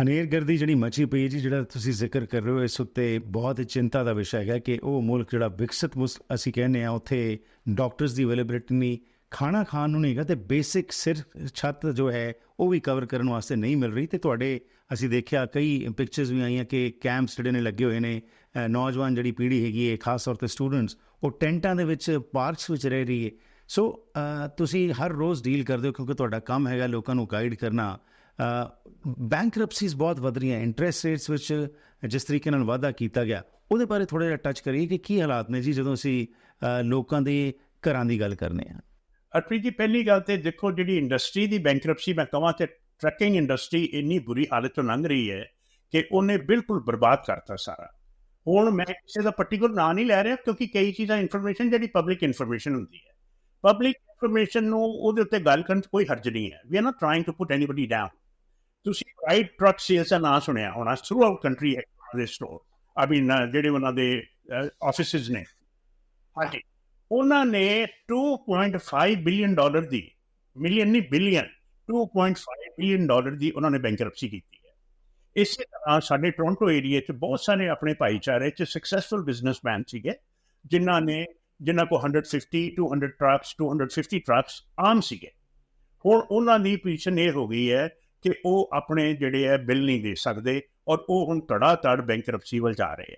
ਹਨੇਰਗਰਦੀ ਜਿਹੜੀ ਮਚੀ ਪਈ ਹੈ ਜੀ, ਜਿਹੜਾ ਤੁਸੀਂ ਜ਼ਿਕਰ ਕਰ ਰਹੇ ਹੋ, ਇਸ ਉੱਤੇ ਬਹੁਤ ਚਿੰਤਾ ਦਾ ਵਿਸ਼ਾ ਹੈਗਾ ਕਿ ਉਹ ਮੁਲਕ ਜਿਹੜਾ ਵਿਕਸਿਤ ਮੁਸ, ਅਸੀਂ ਕਹਿੰਦੇ ਆ ਉੱਥੇ ਡਾਕਟਰਸ ਦੀ ਅਵੇਲੇਬਿਲਟੀ ਨਹੀਂ, ਖਾਣਾ ਖਾਣ ਨੂੰ ਨਹੀਂ ਹੈਗਾ ਤੇ ਬੇਸਿਕ ਸਿਰ, ਛੱਤ ਜੋ ਹੈ, ਉਹ ਵੀ ਕਵਰ ਕਰਨ ਵਾਸਤੇ ਨਹੀਂ ਮਿਲ ਰਹੀ ਤੇ ਤੁਹਾਡੇ ਅਸੀਂ ਦੇਖਿਆ ਕਈ ਪਿਕਚਰਸ ਵੀ ਆਈਆਂ ਕਿ ਕੈਂਪਸ ਜਿਹੜੇ ਨੇ ਲੱਗੇ ਹੋਏ ਨੇ ਨੌਜਵਾਨ ਜਿਹੜੀ ਪੀੜ੍ਹੀ ਹੈਗੀ ਹੈ, ਖਾਸ ਤੌਰ ਤੇ ਸਟੂਡੈਂਟਸ ਉਹ ਟੈਂਟਾਂ ਦੇ ਵਿੱਚ, ਪਾਰਕਸ ਵਿੱਚ ਰਹਿ ਰਹੀ ਹੈ। ਸੋ ਤੁਸੀਂ ਹਰ ਰੋਜ਼ ਡੀਲ ਕਰਦੇ ਹੋ ਕਿਉਂਕਿ ਤੁਹਾਡਾ ਕੰਮ ਹੈਗਾ ਲੋਕਾਂ ਨੂੰ ਗਾਈਡ ਕਰਨਾ ਬੈਂਕਰਪਸੀਜ਼ ਬਹੁਤ ਵਧ ਰਹੀਆਂ ਇੰਟਰਸਟ ਰੇਟਸ ਵਿੱਚ ਜਿਸ ਤਰੀਕੇ ਨਾਲ ਵਾਧਾ ਕੀਤਾ ਗਿਆ, ਉਹਦੇ ਬਾਰੇ ਥੋੜਾ ਜਿਹਾ ਟੱਚ ਕਰੀਏ ਕਿ ਕੀ ਹਾਲਾਤ ਨੇ ਜੀ ਜਦੋਂ ਅਸੀਂ ਲੋਕਾਂ ਦੇ ਘਰਾਂ ਦੀ ਗੱਲ ਕਰਨੇ ਆ। ਅਰਪ੍ਰੀਤ ਜੀ, ਪਹਿਲੀ ਗੱਲ ਤੇ ਦੇਖੋ ਜਿਹੜੀ ਇੰਡਸਟਰੀ ਦੀ ਬੈਂਕਰਪਸੀ ਮੈਂ ਕਹਾਂ ਤੇ ਟਰੱਕਿੰਗ ਇੰਡਸਟਰੀ ਇੰਨੀ ਬੁਰੀ ਹਾਲਤ ਤੋਂ ਲੰਘ ਰਹੀ ਹੈ ਕਿ ਉਹਨੇ ਬਿਲਕੁਲ ਬਰਬਾਦ ਕਰਤਾ ਸਾਰਾ। ਹੁਣ ਮੈਂ ਕਿਸੇ ਦਾ ਪਾਰਟਿਕੂਲਰ ਨਾਂ ਨਹੀਂ ਲੈ ਰਿਹਾ ਕਿਉਂਕਿ ਕਈ ਚੀਜ਼ਾਂ ਇਨਫੋਰਮੇਸ਼ਨ ਜਿਹੜੀ ਪਬਲਿਕ ਇਨਫੋਰਮੇਸ਼ਨ ਹੁੰਦੀ ਹੈ। ਪਬਲਿਕ ਇਨਫੋਰਮੇਸ਼ਨ ਨੂੰ ਉਹਦੇ ਉੱਤੇ ਗੱਲ ਕਰਨ 'ਚ ਕੋਈ ਹਰਜ ਨਹੀਂ ਹੈ। We are not trying to put anybody down ਤੁਸੀਂ ਰਾਈਟ ਟਰੱਕ ਸੇਲਸ ਦਾ ਨਾਂ ਸੁਣਿਆ ਹੋਣਾ ਥਰੂ ਆਊਟ ਕੰਟਰੀ ਦੇ ਸਟੋਰ ਆਈ ਮੀਨ ਜਿਹੜੇ ਉਹਨਾਂ ਦੇ ਆਫਿਸਿਸ ਨੇ। ਹਾਂਜੀ। ਉਹਨਾਂ ਨੇ 2.5 ਬਿਲੀਅਨ ਡਾਲਰ ਦੀ ਮਿਲੀਅਨ ਨਹੀਂ ਬਿਲੀਅਨ 2.5 ਬਿਲੀਅਨ ਡਾਲਰ ਦੀ ਉਹਨਾਂ ਨੇ ਬੈਂਕਰਪਸੀ ਕੀਤੀ ਹੈ। ਇਸੇ ਤਰ੍ਹਾਂ ਸਾਡੇ ਟੋਰਾਂਟੋ ਏਰੀਆ 'ਚ ਬਹੁਤ ਸਾਰੇ ਆਪਣੇ ਭਾਈਚਾਰੇ 'ਚ ਸਕਸੈਸਫੁਲ ਬਿਜ਼ਨਸਮੈਨ ਸੀਗੇ ਜਿਨ੍ਹਾਂ ਨੇ ਜਿਨ੍ਹਾਂ ਕੋ 150 200 ਟਰੱਕਸ 250 ਟਰੱਕਸ ਆਮ ਸੀਗੇ। ਹੁਣ ਉਹਨਾਂ ਦੀ ਪੋਜੀਸ਼ਨ ਇਹ ਹੋ ਗਈ ਹੈ ਕਿ ਉਹ ਆਪਣੇ ਜਿਹੜੇ ਹੈ ਬਿੱਲ ਨਹੀਂ ਦੇ ਸਕਦੇ ਔਰ ਉਹ ਹੁਣ ਤੜਾ ਤੜ ਬੈਂਕਰਪਸੀ ਵੱਲ ਜਾ ਰਹੇ ਹੈ।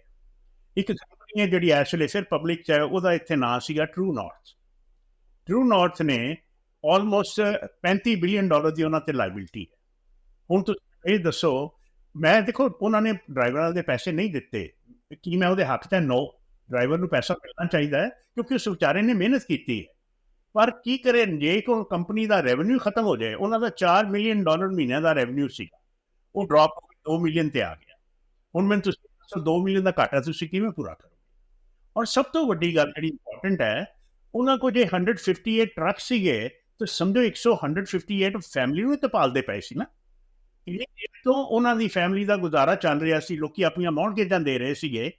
ਇੱਕ ਕੰਪਨੀ ਹੈ ਜਿਹੜੀ ਇਸ ਫਿਰ ਪਬਲਿਕ ਚ ਹੈ, ਉਹਦਾ ਇੱਥੇ ਨਾਂ ਸੀਗਾ ਟਰੂ ਨਾਰਥ ਟਰੂ ਨਾਰਥ ਨੇ ਆਲਮੋਸਟ 35 ਬਿਲੀਅਨ ਡਾਲਰ ਦੀ ਉਹਨਾਂ ਤੇ ਲਾਇਬਿਲਟੀ ਹੈ। ਹੁਣ ਤੁਸੀਂ ਇਹ ਦੱਸੋ, ਮੈਂ ਦੇਖੋ, ਉਹਨਾਂ ਨੇ ਡਰਾਈਵਰਾਂ ਦੇ ਪੈਸੇ ਨਹੀਂ ਦਿੱਤੇ। ਕੀ ਮੈਂ ਉਹਦੇ ਹੱਕ 'ਚ ਨੋ ਡਰਾਈਵਰ ਨੂੰ ਪੈਸਾ ਮਿਲਣਾ ਚਾਹੀਦਾ ਹੈ, ਕਿਉਂਕਿ ਉਸ ਵਿਚਾਰੇ ਨੇ ਮਿਹਨਤ ਕੀਤੀ ਹੈ। ਪਰ ਕੀ ਕਰੇ, ਜੇ ਕੋ ਕੰਪਨੀ ਦਾ ਰੈਵਨਿਊ ਖਤਮ ਹੋ ਜਾਏ, ਉਹਨਾਂ ਦਾ 4 ਮਿਲੀਅਨ ਡਾਲਰ ਮਹੀਨੇ ਦਾ ਰੈਵਨਿਊ ਸੀਗਾ। ਉਹ ਡ੍ਰੌਪ 2 ਮਿਲੀਅਨ ਤੇ ਆ ਗਿਆ। ਹੁਣ ਮੈਨੂੰ ਤੁਸੀਂ ਦੱਸੋ 2 ਮਿਲੀਅਨ ਦਾ ਘਾਟਾ ਤੁਸੀਂ ਕਿਵੇਂ ਪੂਰਾ ਕਰੋਗੇ? ਔਰ ਸਭ ਤੋਂ ਵੱਡੀ ਗੱਲ ਜਿਹੜੀ ਇੰਪੋਰਟੈਂਟ ਹੈ, ਉਹਨਾਂ ਕੋਲ ਜੇ 158 ਟਰੱਕ ਸੀਗੇ, ਤਾਂ ਸਮਝੋ 100 158 ਫੈਮਿਲੀ ਨੂੰ ਤਾਂ ਪਾਲਦੇ ਪਏ ਸੀ ਨਾ। ਇਹ ਤੋਂ ਉਹਨਾਂ ਦੀ ਫੈਮਿਲੀ ਦਾ ਗੁਜ਼ਾਰਾ ਚੱਲ ਰਿਹਾ ਸੀ, ਲੋਕੀ ਆਪਣੀਆਂ ਮੌਰਗੇਜਾਂ ਦੇ ਰਹੇ ਸੀਗੇ।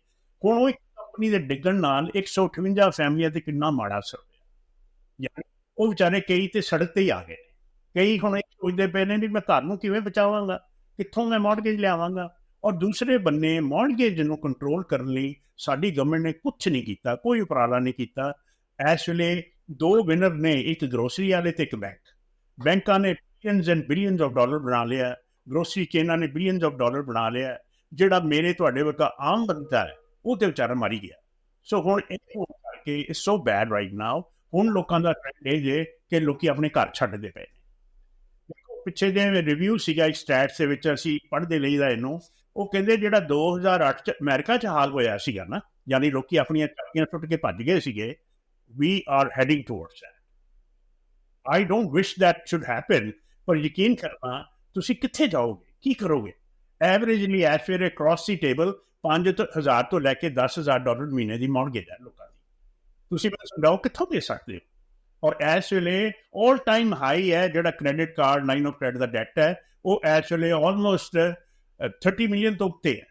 ਹੁਣ ਉਹ ਇੱਕ ਕੰਪਨੀ ਦੇ ਡਿੱਗਣ ਨਾਲ 158 ਫੈਮਲੀਆਂ ਤੇ ਕਿੰਨਾ ਮਾੜਾ ਅਸਰ। ਉਹ ਵਿਚਾਰੇ ਕਈ ਤੇ ਸੜਕ ਤੇ ਹੀ ਆ ਗਏ। ਕਈ ਹੁਣ ਇਹ ਸੋਚਦੇ ਪਏ ਨੇ ਵੀ ਮੈਂ ਘਰ ਨੂੰ ਕਿਵੇਂ ਬਚਾਵਾਂਗਾ, ਕਿੱਥੋਂ ਮੈਂ ਮੌਰਗੇਜ ਲਿਆਵਾਂਗਾ? ਔਰ ਦੂਸਰੇ ਬੰਨੇ ਮੌਰਗੇਜ ਨੂੰ ਕੰਟਰੋਲ ਕਰਨ ਲਈ ਸਾਡੀ ਗਵਰਨਮੈਂਟ ਨੇ ਕੁਝ ਨਹੀਂ ਕੀਤਾ, ਕੋਈ ਉਪਰਾਲਾ ਨਹੀਂ ਕੀਤਾ। ਇਸ ਵੇਲੇ ਦੋ ਵਿਨਰ ਨੇ ਇੱਕ ਗਰੋਸਰੀ ਵਾਲੇ ਤੇ ਇੱਕ ਬੈਂਕ ਬੈਂਕਾਂ ਨੇ billions and billions of dollar ਬਣਾ ਲਿਆ। ਗਰੋਸਰੀ ਚੇਨਾਂ ਨੇ ਬਿਲੀਅਨਸ ਆਫ ਡਾਲਰ ਬਣਾ ਲਿਆ। ਜਿਹੜਾ ਮੇਰੇ ਤੁਹਾਡੇ ਵਰਗਾ ਆਮ ਬੰਦਾ ਹੈ, ਉਹ ਤੇ ਵਿਚਾਰਾ ਮਾਰੀ ਗਿਆ। ਸੋ ਹੁਣ ਇਹ ਕਰਕੇ it's so bad right now ਹੁਣ ਲੋਕਾਂ ਦਾ ਟ੍ਰੈਂਡ ਇਹ ਜੇ ਕਿ ਲੋਕੀ ਆਪਣੇ ਘਰ ਛੱਡਦੇ ਪਏ ਨੇ। ਪਿੱਛੇ ਜੇ ਰਿਵਿਊ ਸੀਗਾ ਇੱਕ ਸਟੈਟਸ ਦੇ ਵਿੱਚ, ਅਸੀਂ ਪੜ੍ਹਦੇ ਲਈਦਾ ਇਹਨੂੰ, ਉਹ ਕਹਿੰਦੇ ਜਿਹੜਾ 2008 ਚ ਅਮਰੀਕਾ ਚ ਹਾਲ ਹੋਇਆ ਸੀਗਾ ਨਾ, ਯਾਨੀ ਲੋਕੀ ਆਪਣੀਆਂ ਚਾਕੀਆਂ ਟੁੱਟ ਕੇ ਭੱਜ ਗਏ ਸੀਗੇ we are heading towards that I don't wish that should happen ਪਰ ਯਕੀਨ ਕਰਨਾ, ਤੁਸੀਂ ਕਿੱਥੇ ਜਾਓਗੇ? ਕੀ ਕਰੋਗੇ? Averagely as far across the table 5 ਤੋਂ 1000 ਤੋਂ ਲੈ ਕੇ 10000 ਡਾਲਰ ਮਹੀਨੇ ਦੀ ਮੌਰਗੇਜ ਹੈ ਲੋਕਾਂ ਦੀ ਤੁਸੀਂ ਮੈਨੂੰ ਸਮਝਾਓ ਕਿੱਥੋਂ ਦੇ ਸਕਦੇ ਹੋ? ਔਰ ਇਸ ਵੇਲੇ 올 ਟਾਈਮ ਹਾਈ ਹੈ ਜਿਹੜਾ credit card line of credit the debt ਹੈ, ਉਹ ਇਸ ਵੇਲੇ ਆਲਮੋਸਟ 30 ਮਿਲੀਅਨ ਤੋਂ ਉੱਤੇ ਹੈ।